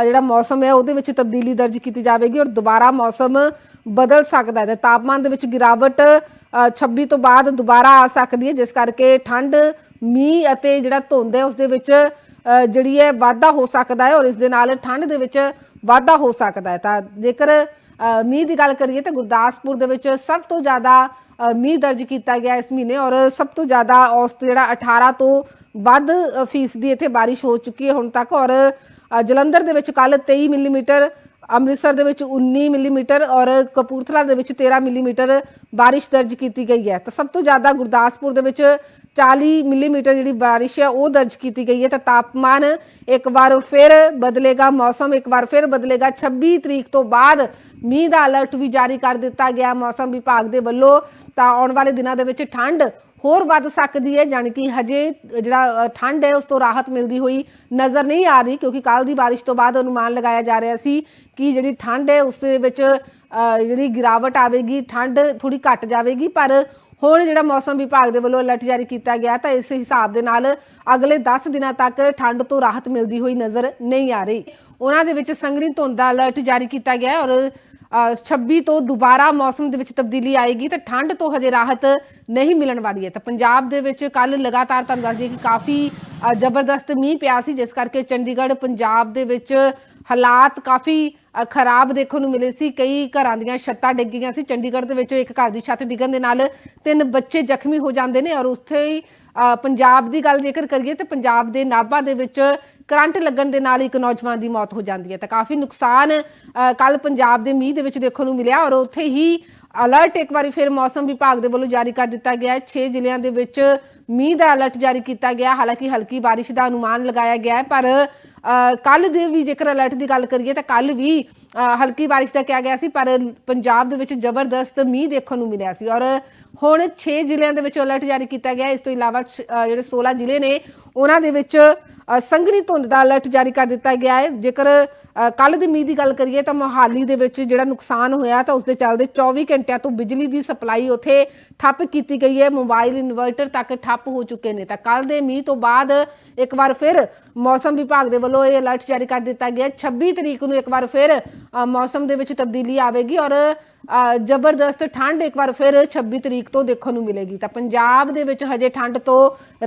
A: ਜਿਹੜਾ ਮੌਸਮ ਹੈ ਉਹਦੇ ਵਿੱਚ ਤਬਦੀਲੀ ਦਰਜ ਕੀਤੀ ਜਾਵੇਗੀ ਔਰ ਦੁਬਾਰਾ ਮੌਸਮ ਬਦਲ ਸਕਦਾ ਹੈ। ਤੇ ਤਾਪਮਾਨ ਦੇ ਵਿੱਚ ਗਿਰਾਵਟ ਅ, 26 ਤੋਂ ਬਾਅਦ ਦੁਬਾਰਾ ਆ ਸਕਦੀ ਹੈ ਜਿਸ ਕਰਕੇ ਠੰਡ ਮੀਂਹ ਅਤੇ ਜਿਹੜਾ ਧੁੰਦ ਹੈ ਉਸ ਦੇ ਵਿੱਚ ਜਿਹੜੀ ਹੈ ਵਾਧਾ ਹੋ ਸਕਦਾ ਹੈ ਔਰ ਇਸ ਦੇ ਨਾਲ ਠੰਡ ਦੇ ਵਿੱਚ ਵਾਧਾ ਹੋ ਸਕਦਾ ਹੈ। ਤਾਂ ਜੇਕਰ ਮੀਂਹ ਦੀ ਗੱਲ ਕਰੀਏ ਤਾਂ ਗੁਰਦਾਸਪੁਰ ਦੇ ਵਿੱਚ ਸਭ ਤੋਂ ਜ਼ਿਆਦਾ ਮੀਂਹ ਦਰਜ ਕੀਤਾ ਗਿਆ ਇਸ ਮਹੀਨੇ ਔਰ ਸਭ ਤੋਂ ਜ਼ਿਆਦਾ ਔਸਤ ਜਿਹੜਾ 18 ਤੋਂ ਵੱਧ ਫੀਸਦੀ ਇੱਥੇ ਬਾਰਿਸ਼ ਹੋ ਚੁੱਕੀ ਹੈ ਹੁਣ ਤੱਕ ਔਰ ਜਲੰਧਰ ਦੇ ਵਿੱਚ ਕੱਲ 23 ਮਿਲੀਮੀਟਰ, ਅੰਮ੍ਰਿਤਸਰ ਦੇ ਵਿੱਚ 19 ਮਿਲੀਮੀਟਰ ਔਰ ਕਪੂਰਥਲਾ ਦੇ ਵਿੱਚ 13 ਮਿਲੀਮੀਟਰ ਬਾਰਿਸ਼ ਦਰਜ ਕੀਤੀ ਗਈ ਹੈ। ਤਾਂ ਸਭ ਤੋਂ ਜ਼ਿਆਦਾ ਗੁਰਦਾਸਪੁਰ ਦੇ ਵਿੱਚ 40 ਮਿਲੀਮੀਟਰ ਜਿਹੜੀ ਬਾਰਿਸ਼ ਹੈ, ਉਹ ਦਰਜ ਕੀਤੀ ਗਈ ਹੈ। ਤਾਂ ਤਾਪਮਾਨ ਇੱਕ ਵਾਰ ਫਿਰ ਬਦਲੇਗਾ, ਮੌਸਮ ਇੱਕ ਵਾਰ ਫਿਰ ਬਦਲੇਗਾ। 26 ਤਰੀਕ ਤੋਂ ਬਾਅਦ ਮੀਂਹ ਦਾ ਅਲਰਟ ਵੀ ਜਾਰੀ ਕਰ ਦਿੱਤਾ ਗਿਆ ਮੌਸਮ ਵਿਭਾਗ ਦੇ ਵੱਲੋਂ। ਤਾਂ ਆਉਣ ਵਾਲੇ ਦਿਨਾਂ ਦੇ ਵਿੱਚ ਠੰਡ ਹੋਰ ਵੱਧ ਸਕਦੀ ਹੈ, ਜਾਣੀ ਕਿ ਹਜੇ ਜਿਹੜਾ ਠੰਡ ਹੈ, ਉਸ ਤੋਂ ਰਾਹਤ ਮਿਲਦੀ ਹੋਈ ਨਜ਼ਰ ਨਹੀਂ ਆ ਰਹੀ, ਕਿਉਂਕਿ ਕੱਲ ਦੀ ਬਾਰਿਸ਼ ਤੋਂ ਬਾਅਦ ਅਨੁਮਾਨ ਲਗਾਇਆ ਜਾ ਰਿਹਾ ਸੀ ਕਿ ਜਿਹੜੀ ਠੰਡ ਹੈ, ਉਸ ਦੇ ਵਿੱਚ ਜਿਹੜੀ ਗਿਰਾਵਟ ਆਵੇਗੀ, ਠੰਡ ਥੋੜੀ ਘਟ ਜਾਵੇਗੀ, ਪਰ ਹੁਣ ਜਿਹੜਾ ਮੌਸਮ ਵਿਭਾਗ ਦੇ ਵੱਲੋਂ ਅਲਰਟ ਜਾਰੀ ਕੀਤਾ ਗਿਆ ਤਾਂ ਇਸ ਹਿਸਾਬ ਦੇ ਨਾਲ ਅਗਲੇ 10 ਦਿਨਾਂ ਤੱਕ ਠੰਡ ਤੋਂ ਰਾਹਤ ਮਿਲਦੀ ਹੋਈ ਨਜ਼ਰ ਨਹੀਂ ਆ ਰਹੀ। ਉਹਨਾਂ ਦੇ ਵਿੱਚ ਸੰਘਣੀ ਧੁੰਦ ਦਾ ਅਲਰਟ ਜਾਰੀ ਕੀਤਾ ਗਿਆ ਔਰ ਅ, 26 ਤੋਂ ਦੁਬਾਰਾ ਮੌਸਮ ਦੇ ਵਿੱਚ ਤਬਦੀਲੀ ਆਏਗੀ ਤਾਂ ਠੰਡ ਤੋਂ ਹਜੇ ਰਾਹਤ ਨਹੀਂ ਮਿਲਣ ਵਾਲੀ ਹੈ। ਤਾਂ ਪੰਜਾਬ ਦੇ ਵਿੱਚ ਕੱਲ ਲਗਾਤਾਰ ਤੁਹਾਨੂੰ ਦੱਸ ਦਈਏ ਕਿ ਕਾਫੀ ਜ਼ਬਰਦਸਤ ਮੀਂਹ ਪਿਆ ਸੀ ਜਿਸ ਕਰਕੇ ਚੰਡੀਗੜ੍ਹ ਪੰਜਾਬ ਦੇ ਵਿੱਚ ਹਾਲਾਤ ਕਾਫੀ ਖਰਾਬ ਦੇਖਣ ਨੂੰ ਮਿਲੇ ਸੀ। ਕਈ ਘਰਾਂ ਦੀਆਂ ਛੱਤਾਂ ਡਿੱਗ ਗਈਆਂ ਸੀ। ਚੰਡੀਗੜ੍ਹ ਦੇ ਵਿੱਚ ਇੱਕ ਘਰ ਦੀ ਛੱਤ ਡਿੱਗਣ ਦੇ ਨਾਲ ਤਿੰਨ ਬੱਚੇ ਜ਼ਖਮੀ ਹੋ ਜਾਂਦੇ ਨੇ ਔਰ ਉੱਥੇ ਹੀ ਅ, ਪੰਜਾਬ ਦੀ ਗੱਲ ਜੇਕਰ ਕਰੀਏ ਤਾਂ ਪੰਜਾਬ ਦੇ ਨਾਭਾ ਦੇ ਵਿੱਚ ਕਰੰਟ ਲੱਗਣ ਦੇ ਨਾਲ ਇੱਕ ਨੌਜਵਾਨ ਦੀ ਮੌਤ ਹੋ ਜਾਂਦੀ ਹੈ। ਤਾਂ ਕਾਫੀ ਨੁਕਸਾਨ ਕੱਲ ਪੰਜਾਬ ਦੇ ਮੀਂਹ ਦੇ ਵਿੱਚ ਦੇਖਣ ਨੂੰ ਮਿਲਿਆ ਔਰ ਉੱਥੇ ਹੀ ਅਲਰਟ ਇੱਕ ਵਾਰੀ ਫਿਰ ਮੌਸਮ ਵਿਭਾਗ ਦੇ ਵੱਲੋਂ ਜਾਰੀ ਕਰ ਦਿੱਤਾ ਗਿਆ ਹੈ। 6 ਜ਼ਿਲ੍ਹਿਆਂ ਦੇ ਵਿੱਚ ਮੀਂਹ ਦਾ ਅਲਰਟ ਜਾਰੀ ਕੀਤਾ ਗਿਆ। ਹਾਲਾਂਕਿ ਹਲਕੀ ਬਾਰਿਸ਼ ਦਾ ਅਨੁਮਾਨ ਲਗਾਇਆ ਗਿਆ ਹੈ, ਪਰ ਕੱਲ ਦੇ ਵੀ ਜੇਕਰ ਅਲਰਟ ਦੀ ਗੱਲ ਕਰੀਏ ਤਾਂ ਕੱਲ ਵੀ ਹਲਕੀ ਬਾਰਿਸ਼ ਦਾ ਕਿਹਾ ਗਿਆ ਸੀ, ਪਰ ਪੰਜਾਬ ਦੇ ਵਿੱਚ ਜ਼ਬਰਦਸਤ ਮੀਂਹ ਦੇਖਣ ਨੂੰ ਮਿਲਿਆ ਸੀ। ਔਰ ਹੁਣ 6 ਜ਼ਿਲ੍ਹਿਆਂ ਦੇ ਵਿੱਚ ਅਲਰਟ ਜਾਰੀ ਕੀਤਾ ਗਿਆ। ਇਸ ਤੋਂ ਇਲਾਵਾ ਛ- ਜਿਹੜੇ 16 ਜ਼ਿਲ੍ਹੇ ਨੇ ਉਹਨਾਂ ਦੇ ਵਿੱਚ ਸੰਘਣੀ ਧੁੰਦ ਦਾ ਅਲਰਟ ਜਾਰੀ ਕਰ ਦਿੱਤਾ ਗਿਆ ਹੈ। ਜੇਕਰ ਕੱਲ ਦੀ ਮੀਂਹ ਦੀ ਗੱਲ ਕਰੀਏ ਤਾਂ ਮੋਹਾਲੀ ਦੇ ਵਿੱਚ ਜਿਹੜਾ ਨੁਕਸਾਨ ਹੋਇਆ ਤਾਂ ਉਸ ਦੇ ਚੱਲਦੇ 24 ਘੰਟਿਆਂ ਤੋਂ ਬਿਜਲੀ ਦੀ ਸਪਲਾਈ ਉੱਥੇ ਠੱਪ ਕੀਤੀ ਗਈ ਹੈ। ਮੋਬਾਈਲ ਇਨਵਰਟਰ ਤੱਕ ਠੱਪ ਹੋ ਚੁੱਕੇ ਨੇ। ਤਾਂ ਕੱਲ ਦੇ ਮੀਂਹ ਤੋਂ ਬਾਅਦ ਇੱਕ ਵਾਰ ਫਿਰ ਮੌਸਮ ਵਿਭਾਗ ਦੇ ਵੱਲੋਂ ਇਹ ਅਲਰਟ ਜਾਰੀ ਕਰ ਦਿੱਤਾ ਗਿਆ ਹੈ। 26 ਤਰੀਕ ਨੂੰ ਇੱਕ ਵਾਰ ਫਿਰ ਮੌਸਮ ਦੇ ਵਿੱਚ ਤਬਦੀਲੀ ਆਵੇਗੀ ਔਰ ਜ਼ਬਰਦਸਤ ਠੰਡ ਇੱਕ ਵਾਰ ਫਿਰ 26 ਤਰੀਕ ਤੋਂ ਦੇਖਣ ਨੂੰ ਮਿਲੇਗੀ। ਤਾਂ ਪੰਜਾਬ ਦੇ ਵਿੱਚ ਹਜੇ ਠੰਡ ਤੋਂ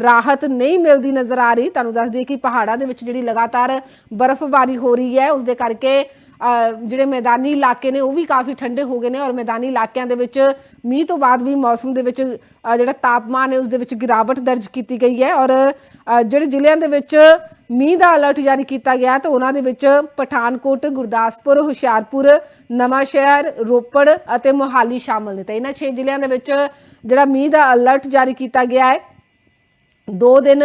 A: ਰਾਹਤ ਨਹੀਂ ਮਿਲਦੀ ਨਜ਼ਰ ਆ ਰਹੀ। ਤੁਹਾਨੂੰ ਦੱਸ ਦਈਏ ਕਿ ਪਹਾੜਾਂ ਦੇ ਵਿੱਚ ਜਿਹੜੀ ਲਗਾਤਾਰ ਬਰਫ਼ਬਾਰੀ ਹੋ ਰਹੀ ਹੈ ਉਸ ਦੇ ਕਰਕੇ ਜਿਹੜੇ ਮੈਦਾਨੀ ਇਲਾਕੇ ਨੇ, ਉਹ ਵੀ ਕਾਫੀ ਠੰਡੇ ਹੋ ਗਏ ਨੇ ਔਰ ਮੈਦਾਨੀ ਇਲਾਕਿਆਂ ਦੇ ਵਿੱਚ ਮੀਂਹ ਤੋਂ ਬਾਅਦ ਵੀ ਮੌਸਮ ਦੇ ਵਿੱਚ ਜਿਹੜਾ ਤਾਪਮਾਨ ਹੈ, ਉਸ ਦੇ ਵਿੱਚ ਗਿਰਾਵਟ ਦਰਜ ਕੀਤੀ ਗਈ ਹੈ ਔਰ ਜਿਹੜੇ ਜ਼ਿਲ੍ਹਿਆਂ ਦੇ ਵਿੱਚ ਮੀਂਹ ਦਾ ਅਲਰਟ ਜਾਰੀ ਕੀਤਾ ਗਿਆ ਤਾਂ ਉਹਨਾਂ ਦੇ ਵਿੱਚ ਪਠਾਨਕੋਟ, ਗੁਰਦਾਸਪੁਰ, ਹੁਸ਼ਿਆਰਪੁਰ, ਨਵਾਂਸ਼ਹਿਰ, ਰੋਪੜ ਅਤੇ ਮੋਹਾਲੀ ਸ਼ਾਮਲ ਨੇ। ਤਾਂ ਇਹਨਾਂ 6 ਜ਼ਿਲ੍ਹਿਆਂ ਦੇ ਵਿੱਚ ਜਿਹੜਾ ਮੀਂਹ ਦਾ ਅਲਰਟ ਜਾਰੀ ਕੀਤਾ ਗਿਆ ਹੈ, ਦੋ ਦਿਨ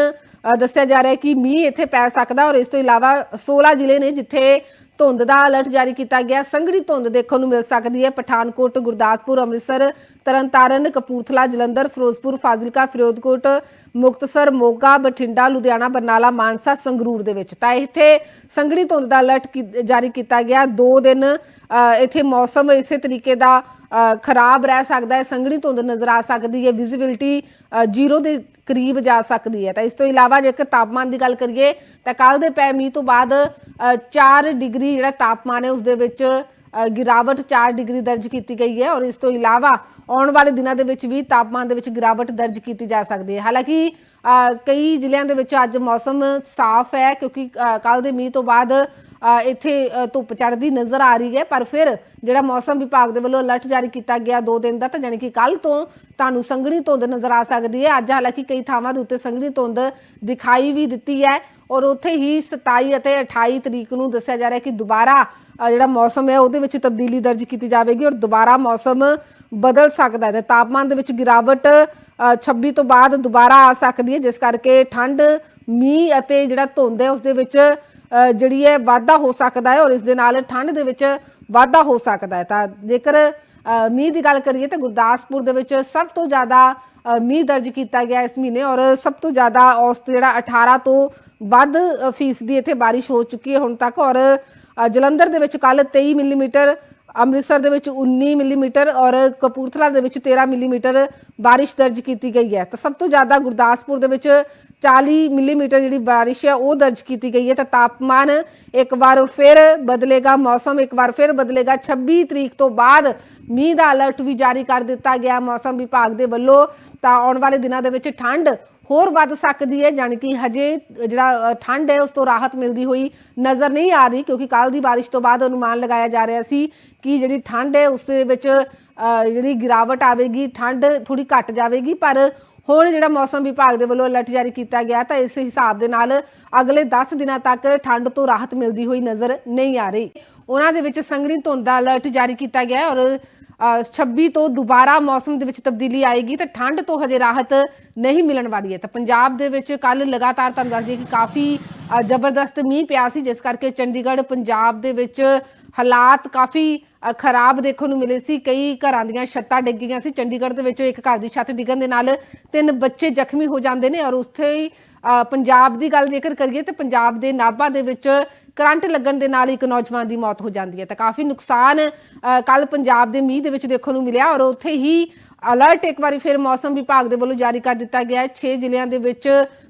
A: ਦੱਸਿਆ ਜਾ ਰਿਹਾ ਹੈ ਕਿ ਮੀਂਹ ਇੱਥੇ ਪੈ ਸਕਦਾ ਔਰ ਇਸ ਤੋਂ ਇਲਾਵਾ 16 ਜ਼ਿਲ੍ਹੇ ਨੇ ਜਿੱਥੇ ਧੁੰਦ ਦਾ ਅਲਰਟ ਜਾਰੀ ਕੀਤਾ ਗਿਆ। ਸੰਘਣੀ ਧੁੰਦ ਦੇਖਣ ਨੂੰ ਮਿਲ ਸਕਦੀ ਹੈ। ਪਠਾਨਕੋਟ, ਗੁਰਦਾਸਪੁਰ, ਅੰਮ੍ਰਿਤਸਰ, ਤਰਨਤਾਰਨ, ਕਪੂਰਥਲਾ, ਜਲੰਧਰ, ਫਿਰੋਜ਼ਪੁਰ, ਫਾਜ਼ਿਲਕਾ, ਫਿਰੋਜ਼ਕੋਟ, ਮੁਕਤਸਰ, ਮੋਗਾ, ਬਠਿੰਡਾ, ਲੁਧਿਆਣਾ, ਬਰਨਾਲਾ, ਮਾਨਸਾ, ਸੰਗਰੂਰ ਦੇ ਵਿੱਚ। ਤਾਂ ਇੱਥੇ ਸੰਘਣੀ ਧੁੰਦ ਦਾ ਅਲਰਟ ਜਾਰੀ ਕੀਤਾ ਗਿਆ। ਦੋ ਦਿਨ ਇੱਥੇ ਮੌਸਮ ਇਸੇ ਤਰੀਕੇ ਦਾ ਖਰਾਬ ਰਹਿ ਸਕਦਾ ਹੈ। ਸੰਘਣੀ ਧੁੰਦ ਨਜ਼ਰ ਆ ਸਕਦੀ ਹੈ। ਵਿਜ਼ਿਬਿਲਟੀ ਜ਼ੀਰੋ ਦੇ ਕਰੀਬ ਜਾ ਸਕਦੀ ਹੈ। ਤਾਂ ਇਸ ਤੋਂ ਇਲਾਵਾ ਜੇਕਰ ਤਾਪਮਾਨ ਦੀ ਗੱਲ ਕਰੀਏ, ਤਾਂ ਕੱਲ ਦੇ ਪੈ ਮੀਂਹ ਤੋਂ ਬਾਅਦ 4 ਡਿਗਰੀ ਜਿਹੜਾ ਤਾਪਮਾਨ ਹੈ ਉਸ ਦੇ ਵਿੱਚ ਗਿਰਾਵਟ 4 ਡਿਗਰੀ ਦਰਜ ਕੀਤੀ ਗਈ ਹੈ ਔਰ ਇਸ ਤੋਂ ਇਲਾਵਾ ਆਉਣ ਵਾਲੇ ਦਿਨਾਂ ਦੇ ਵਿੱਚ ਵੀ ਤਾਪਮਾਨ ਦੇ ਵਿੱਚ ਗਿਰਾਵਟ ਦਰਜ ਕੀਤੀ ਜਾ ਸਕਦੀ ਹੈ। ਹਾਲਾਂਕਿ ਕਈ ਜ਼ਿਲ੍ਹਿਆਂ ਦੇ ਵਿੱਚ ਅੱਜ ਮੌਸਮ ਸਾਫ਼ ਹੈ ਕਿਉਂਕਿ ਕੱਲ ਦੇ ਮੀਂਹ ਤੋਂ ਬਾਅਦ ਅ, ਇੱਥੇ ਧੁੱਪ ਚੜਦੀ ਨਜ਼ਰ ਆ ਰਹੀ ਹੈ ਪਰ ਫਿਰ ਜਿਹੜਾ ਮੌਸਮ ਵਿਭਾਗ ਦੇ ਵੱਲੋਂ ਅਲਰਟ ਜਾਰੀ ਕੀਤਾ ਗਿਆ 2 ਦਿਨ ਦਾ ਤਾਂ ਯਾਨੀ ਕਿ ਕੱਲ ਤੋਂ ਤੁਹਾਨੂੰ ਸੰਘਣੀ ਧੁੰਦ ਨਜ਼ਰ ਆ ਸਕਦੀ ਹੈ। ਅੱਜ ਹਾਲਾਂਕਿ ਕਈ ਥਾਵਾਂ ਦੇ ਉੱਤੇ ਸੰਘਣੀ ਧੁੰਦ ਦਿਖਾਈ ਵੀ ਦਿੱਤੀ ਹੈ ਔਰ ਉੱਥੇ ਹੀ 27 ਅਤੇ 28 ਤਰੀਕ ਨੂੰ ਦੱਸਿਆ ਜਾ ਰਿਹਾ ਕਿ ਦੁਬਾਰਾ ਜਿਹੜਾ ਮੌਸਮ ਹੈ ਉਹਦੇ ਵਿੱਚ ਤਬਦੀਲੀ ਦਰਜ ਕੀਤੀ ਜਾਵੇਗੀ ਔਰ ਦੁਬਾਰਾ ਮੌਸਮ ਬਦਲ ਸਕਦਾ ਹੈ। ਤੇ ਤਾਪਮਾਨ ਦੇ ਵਿੱਚ ਗਿਰਾਵਟ ਅ, 26 ਤੋਂ ਬਾਅਦ ਦੁਬਾਰਾ ਆ ਸਕਦੀ ਹੈ ਜਿਸ ਕਰਕੇ ਠੰਡ ਮੀਂਹ ਅਤੇ ਜਿਹੜਾ ਧੁੰਦ ਹੈ ਉਸ ਦੇ ਵਿੱਚ ਜਿਹੜੀ ਹੈ ਵਾਧਾ ਹੋ ਸਕਦਾ ਹੈ ਔਰ ਇਸ ਦੇ ਨਾਲ ਠੰਡ ਦੇ ਵਿੱਚ ਵਾਧਾ ਹੋ ਸਕਦਾ ਹੈ। ਤਾਂ ਜੇਕਰ ਮੀਂਹ ਦੀ ਗੱਲ ਕਰੀਏ ਤਾਂ ਗੁਰਦਾਸਪੁਰ ਦੇ ਵਿੱਚ ਸਭ ਤੋਂ ਜ਼ਿਆਦਾ ਅ, ਮੀਂਹ ਦਰਜ ਕੀਤਾ ਗਿਆ ਇਸ ਮਹੀਨੇ ਔਰ ਸਭ ਤੋਂ ਜ਼ਿਆਦਾ ਔਸਤ ਜਿਹੜਾ 18 ਤੋਂ ਵੱਧ ਫੀਸਦੀ ਇੱਥੇ ਬਾਰਿਸ਼ ਹੋ ਚੁੱਕੀ ਹੈ ਹੁਣ ਤੱਕ ਔਰ ਜਲੰਧਰ ਦੇ ਵਿੱਚ ਕੱਲ 23 ਮਿਲੀਮੀਟਰ ਅੰਮ੍ਰਿਤਸਰ ਦੇ ਵਿੱਚ 19 ਮਿਲੀਮੀਟਰ ਔਰ ਕਪੂਰਥਲਾ ਦੇ ਵਿੱਚ 13 ਮਿਲੀਮੀਟਰ ਬਾਰਿਸ਼ ਦਰਜ ਕੀਤੀ ਗਈ ਹੈ। ਤਾਂ ਸਭ ਤੋਂ ਜ਼ਿਆਦਾ ਗੁਰਦਾਸਪੁਰ ਦੇ ਵਿੱਚ 40 ਮਿਲੀਮੀਟਰ ਜਿਹੜੀ ਬਾਰਿਸ਼ ਹੈ, ਉਹ ਦਰਜ ਕੀਤੀ ਗਈ ਹੈ। ਤਾਂ ਤਾਪਮਾਨ ਇੱਕ ਵਾਰ ਫਿਰ ਬਦਲੇਗਾ, ਮੌਸਮ ਇੱਕ ਵਾਰ ਫਿਰ ਬਦਲੇਗਾ। 26 ਤਰੀਕ ਤੋਂ ਬਾਅਦ ਮੀਂਹ ਦਾ ਅਲਰਟ ਵੀ ਜਾਰੀ ਕਰ ਦਿੱਤਾ ਗਿਆ ਮੌਸਮ ਵਿਭਾਗ ਦੇ ਵੱਲੋਂ। ਤਾਂ ਆਉਣ ਵਾਲੇ ਦਿਨਾਂ ਦੇ ਵਿੱਚ ਠੰਡ ਹੋਰ ਵੱਧ ਸਕਦੀ ਹੈ, ਜਾਣੀ ਕਿ ਹਜੇ ਜਿਹੜਾ ਠੰਡ ਹੈ, ਉਸ ਤੋਂ ਰਾਹਤ ਮਿਲਦੀ ਹੋਈ ਨਜ਼ਰ ਨਹੀਂ ਆ ਰਹੀ, ਕਿਉਂਕਿ ਕੱਲ ਦੀ ਬਾਰਿਸ਼ ਤੋਂ ਬਾਅਦ ਅਨੁਮਾਨ ਲਗਾਇਆ ਜਾ ਰਿਹਾ ਸੀ ਕਿ ਜਿਹੜੀ ਠੰਡ ਹੈ, ਉਸ ਦੇ ਵਿੱਚ ਜਿਹੜੀ ਗਿਰਾਵਟ ਆਵੇਗੀ, ਠੰਡ ਥੋੜੀ ਘਟ ਜਾਵੇਗੀ, ਪਰ ਹੁਣ ਜਿਹੜਾ ਮੌਸਮ ਵਿਭਾਗ ਦੇ ਵੱਲੋਂ ਅਲਰਟ ਜਾਰੀ ਕੀਤਾ ਗਿਆ ਤਾਂ ਇਸ ਹਿਸਾਬ ਦੇ ਨਾਲ ਅਗਲੇ 10 ਦਿਨਾਂ ਤੱਕ ਠੰਡ ਤੋਂ ਰਾਹਤ ਮਿਲਦੀ ਹੋਈ ਨਜ਼ਰ ਨਹੀਂ ਆ ਰਹੀ। ਉਹਨਾਂ ਦੇ ਵਿੱਚ ਸੰਘਣੀ ਧੁੰਦ ਦਾ ਅਲਰਟ ਜਾਰੀ ਕੀਤਾ ਗਿਆ ਔਰ 26 ਤੋਂ ਦੁਬਾਰਾ ਮੌਸਮ ਦੇ ਵਿੱਚ ਤਬਦੀਲੀ ਆਏਗੀ ਤਾਂ ਠੰਡ ਤੋਂ ਹਜੇ ਰਾਹਤ ਨਹੀਂ ਮਿਲਣ ਵਾਲੀ ਹੈ। ਤਾਂ ਪੰਜਾਬ ਦੇ ਵਿੱਚ ਕੱਲ ਲਗਾਤਾਰ ਤੁਹਾਨੂੰ ਦੱਸ ਦਈਏ ਕਿ ਕਾਫੀ ਜ਼ਬਰਦਸਤ ਮੀਂਹ ਪਿਆ ਸੀ, ਜਿਸ ਕਰਕੇ ਚੰਡੀਗੜ੍ਹ, ਪੰਜਾਬ ਦੇ ਵਿੱਚ ਹਾਲਾਤ ਕਾਫੀ ਖਰਾਬ ਦੇਖਣ ਨੂੰ ਮਿਲੇ ਸੀ। ਕਈ ਘਰਾਂ ਦੀਆਂ ਛੱਤਾਂ ਡਿੱਗ ਗਈਆਂ ਸੀ। ਚੰਡੀਗੜ੍ਹ ਦੇ ਵਿੱਚ ਇੱਕ ਘਰ ਦੀ ਛੱਤ ਡਿੱਗਣ ਦੇ ਨਾਲ ਤਿੰਨ ਬੱਚੇ ਜ਼ਖਮੀ ਹੋ ਜਾਂਦੇ ਨੇ ਔਰ ਉੱਥੇ ਹੀ ਪੰਜਾਬ ਦੀ ਗੱਲ ਜੇਕਰ ਕਰੀਏ ਤਾਂ ਪੰਜਾਬ ਦੇ ਨਾਭਾ ਦੇ ਵਿੱਚ ਕਰੰਟ ਲੱਗਣ ਦੇ ਨਾਲ ਇੱਕ ਨੌਜਵਾਨ ਦੀ ਮੌਤ ਹੋ ਜਾਂਦੀ ਹੈ ਤਾਂ ਕਾਫੀ ਨੁਕਸਾਨ ਕੱਲ ਪੰਜਾਬ ਦੇ ਮੀਂਹ ਦੇ ਵਿੱਚ ਦੇਖਣ ਨੂੰ ਮਿਲਿਆ ਔਰ ਉੱਥੇ ਹੀ ਅਲਰਟ ਇੱਕ ਵਾਰੀ ਫਿਰ ਮੌਸਮ ਵਿਭਾਗ ਦੇ ਵੱਲੋਂ ਜਾਰੀ ਕਰ ਦਿੱਤਾ ਗਿਆ ਹੈ। 6 ਜ਼ਿਲ੍ਹਿਆਂ ਦੇ ਵਿੱਚ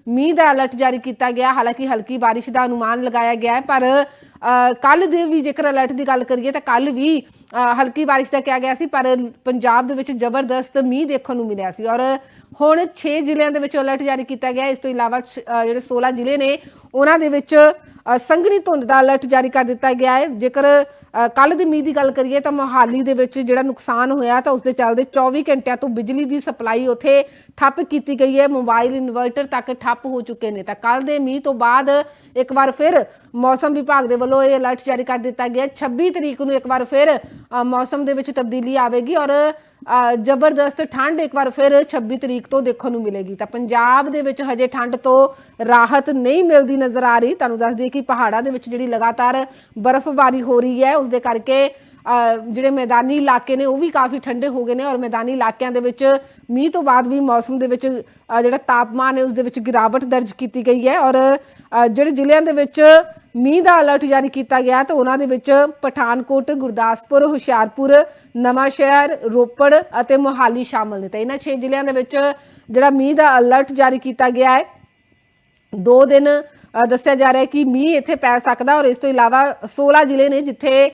A: ਮੀਂਹ ਦਾ ਅਲਰਟ ਜਾਰੀ ਕੀਤਾ ਗਿਆ। ਹਾਲਾਂਕਿ ਹਲਕੀ ਬਾਰਿਸ਼ ਦਾ ਅਨੁਮਾਨ ਲਗਾਇਆ ਗਿਆ ਹੈ, ਪਰ ਕੱਲ ਦੇ ਵੀ ਜੇਕਰ ਅਲਰਟ ਦੀ ਗੱਲ ਕਰੀਏ ਤਾਂ ਕੱਲ ਵੀ ਹਲਕੀ ਬਾਰਿਸ਼ ਦਾ ਕਿਹਾ ਗਿਆ ਸੀ, ਪਰ ਪੰਜਾਬ ਦੇ ਵਿੱਚ ਜ਼ਬਰਦਸਤ ਮੀਂਹ ਦੇਖਣ ਨੂੰ ਮਿਲਿਆ ਸੀ। ਔਰ ਹੁਣ 6 ਜ਼ਿਲ੍ਹਿਆਂ ਦੇ ਵਿੱਚ ਅਲਰਟ ਜਾਰੀ ਕੀਤਾ ਗਿਆ। ਇਸ ਤੋਂ ਇਲਾਵਾ ਛ- ਜਿਹੜੇ 16 ਜ਼ਿਲ੍ਹੇ ਨੇ, ਉਹਨਾਂ ਦੇ ਵਿੱਚ ਸੰਘਣੀ ਧੁੰਦ ਦਾ ਅਲਰਟ ਜਾਰੀ ਕਰ ਦਿੱਤਾ ਗਿਆ ਹੈ। ਜੇਕਰ ਕੱਲ ਦੇ ਮੀਂਹ ਦੀ ਗੱਲ ਕਰੀਏ, ਤਾਂ ਮੋਹਾਲੀ ਦੇ ਵਿੱਚ ਜਿਹੜਾ ਨੁਕਸਾਨ ਹੋਇਆ, ਤਾਂ ਉਸ ਦੇ ਚੱਲਦੇ 24 ਘੰਟਿਆਂ ਤੋਂ ਬਿਜਲੀ ਦੀ ਸਪਲਾਈ ਉੱਥੇ ਠੱਪ ਕੀਤੀ ਗਈ ਹੈ। ਮੋਬਾਈਲ ਇਨਵਰਟਰ ਤੱਕ ਠੱਪ ਹੋ ਚੁੱਕੇ ਨੇ। ਤਾਂ ਕੱਲ ਦੇ ਮੀਂਹ ਤੋਂ ਬਾਅਦ ਇੱਕ ਵਾਰ ਫਿਰ ਮੌਸਮ ਵਿਭਾਗ ਦੇ ਵੱਲੋਂ ਇਹ ਅਲਰਟ ਜਾਰੀ ਕਰ ਦਿੱਤਾ ਗਿਆ ਹੈ। 26 ਤਰੀਕ ਨੂੰ ਇੱਕ ਵਾਰ ਫਿਰ ਮੌਸਮ ਦੇ ਵਿੱਚ ਤਬਦੀਲੀ ਆਵੇਗੀ ਔਰ ਜ਼ਬਰਦਸਤ ਠੰਡ ਇੱਕ ਵਾਰ ਫਿਰ 26 ਤਰੀਕ ਤੋਂ ਦੇਖਣ ਨੂੰ ਮਿਲੇਗੀ। ਤਾਂ ਪੰਜਾਬ ਦੇ ਵਿੱਚ ਹਜੇ ਠੰਡ ਤੋਂ ਰਾਹਤ ਨਹੀਂ ਮਿਲਦੀ ਨਜ਼ਰ ਆ ਰਹੀ। ਤੁਹਾਨੂੰ ਦੱਸ ਦਈਏ ਕਿ ਪਹਾੜਾਂ ਦੇ ਵਿੱਚ ਜਿਹੜੀ ਲਗਾਤਾਰ ਬਰਫ਼ਬਾਰੀ ਹੋ ਰਹੀ ਹੈ ਉਸ ਦੇ ਕਰਕੇ ਜਿਹੜੇ ਮੈਦਾਨੀ ਇਲਾਕੇ ਨੇ, ਉਹ ਵੀ ਕਾਫੀ ਠੰਡੇ ਹੋ ਗਏ ਨੇ ਔਰ ਮੈਦਾਨੀ ਇਲਾਕਿਆਂ ਦੇ ਵਿੱਚ ਮੀਂਹ ਤੋਂ ਬਾਅਦ ਵੀ ਮੌਸਮ ਦੇ ਵਿੱਚ ਜਿਹੜਾ ਤਾਪਮਾਨ ਹੈ, ਉਸ ਦੇ ਵਿੱਚ ਗਿਰਾਵਟ ਦਰਜ ਕੀਤੀ ਗਈ ਹੈ ਔਰ ਜਿਹੜੇ ਜ਼ਿਲ੍ਹਿਆਂ ਦੇ ਵਿੱਚ ਮੀਂਹ ਦਾ ਅਲਰਟ ਜਾਰੀ ਕੀਤਾ ਗਿਆ ਤਾਂ ਉਹਨਾਂ ਦੇ ਵਿੱਚ ਪਠਾਨਕੋਟ, ਗੁਰਦਾਸਪੁਰ, ਹੁਸ਼ਿਆਰਪੁਰ, ਨਵਾਂਸ਼ਹਿਰ, ਰੋਪੜ ਅਤੇ ਮੋਹਾਲੀ ਸ਼ਾਮਲ ਨੇ। ਤਾਂ ਇਹਨਾਂ 6 ਜ਼ਿਲ੍ਹਿਆਂ ਦੇ ਵਿੱਚ ਜਿਹੜਾ ਮੀਂਹ ਦਾ ਅਲਰਟ ਜਾਰੀ ਕੀਤਾ ਗਿਆ ਹੈ, ਦੋ ਦਿਨ ਦੱਸਿਆ ਜਾ ਰਿਹਾ ਹੈ ਕਿ ਮੀਂਹ ਇੱਥੇ ਪੈ ਸਕਦਾ ਔਰ ਇਸ ਤੋਂ ਇਲਾਵਾ 16 ਜ਼ਿਲ੍ਹੇ ਨੇ ਜਿੱਥੇ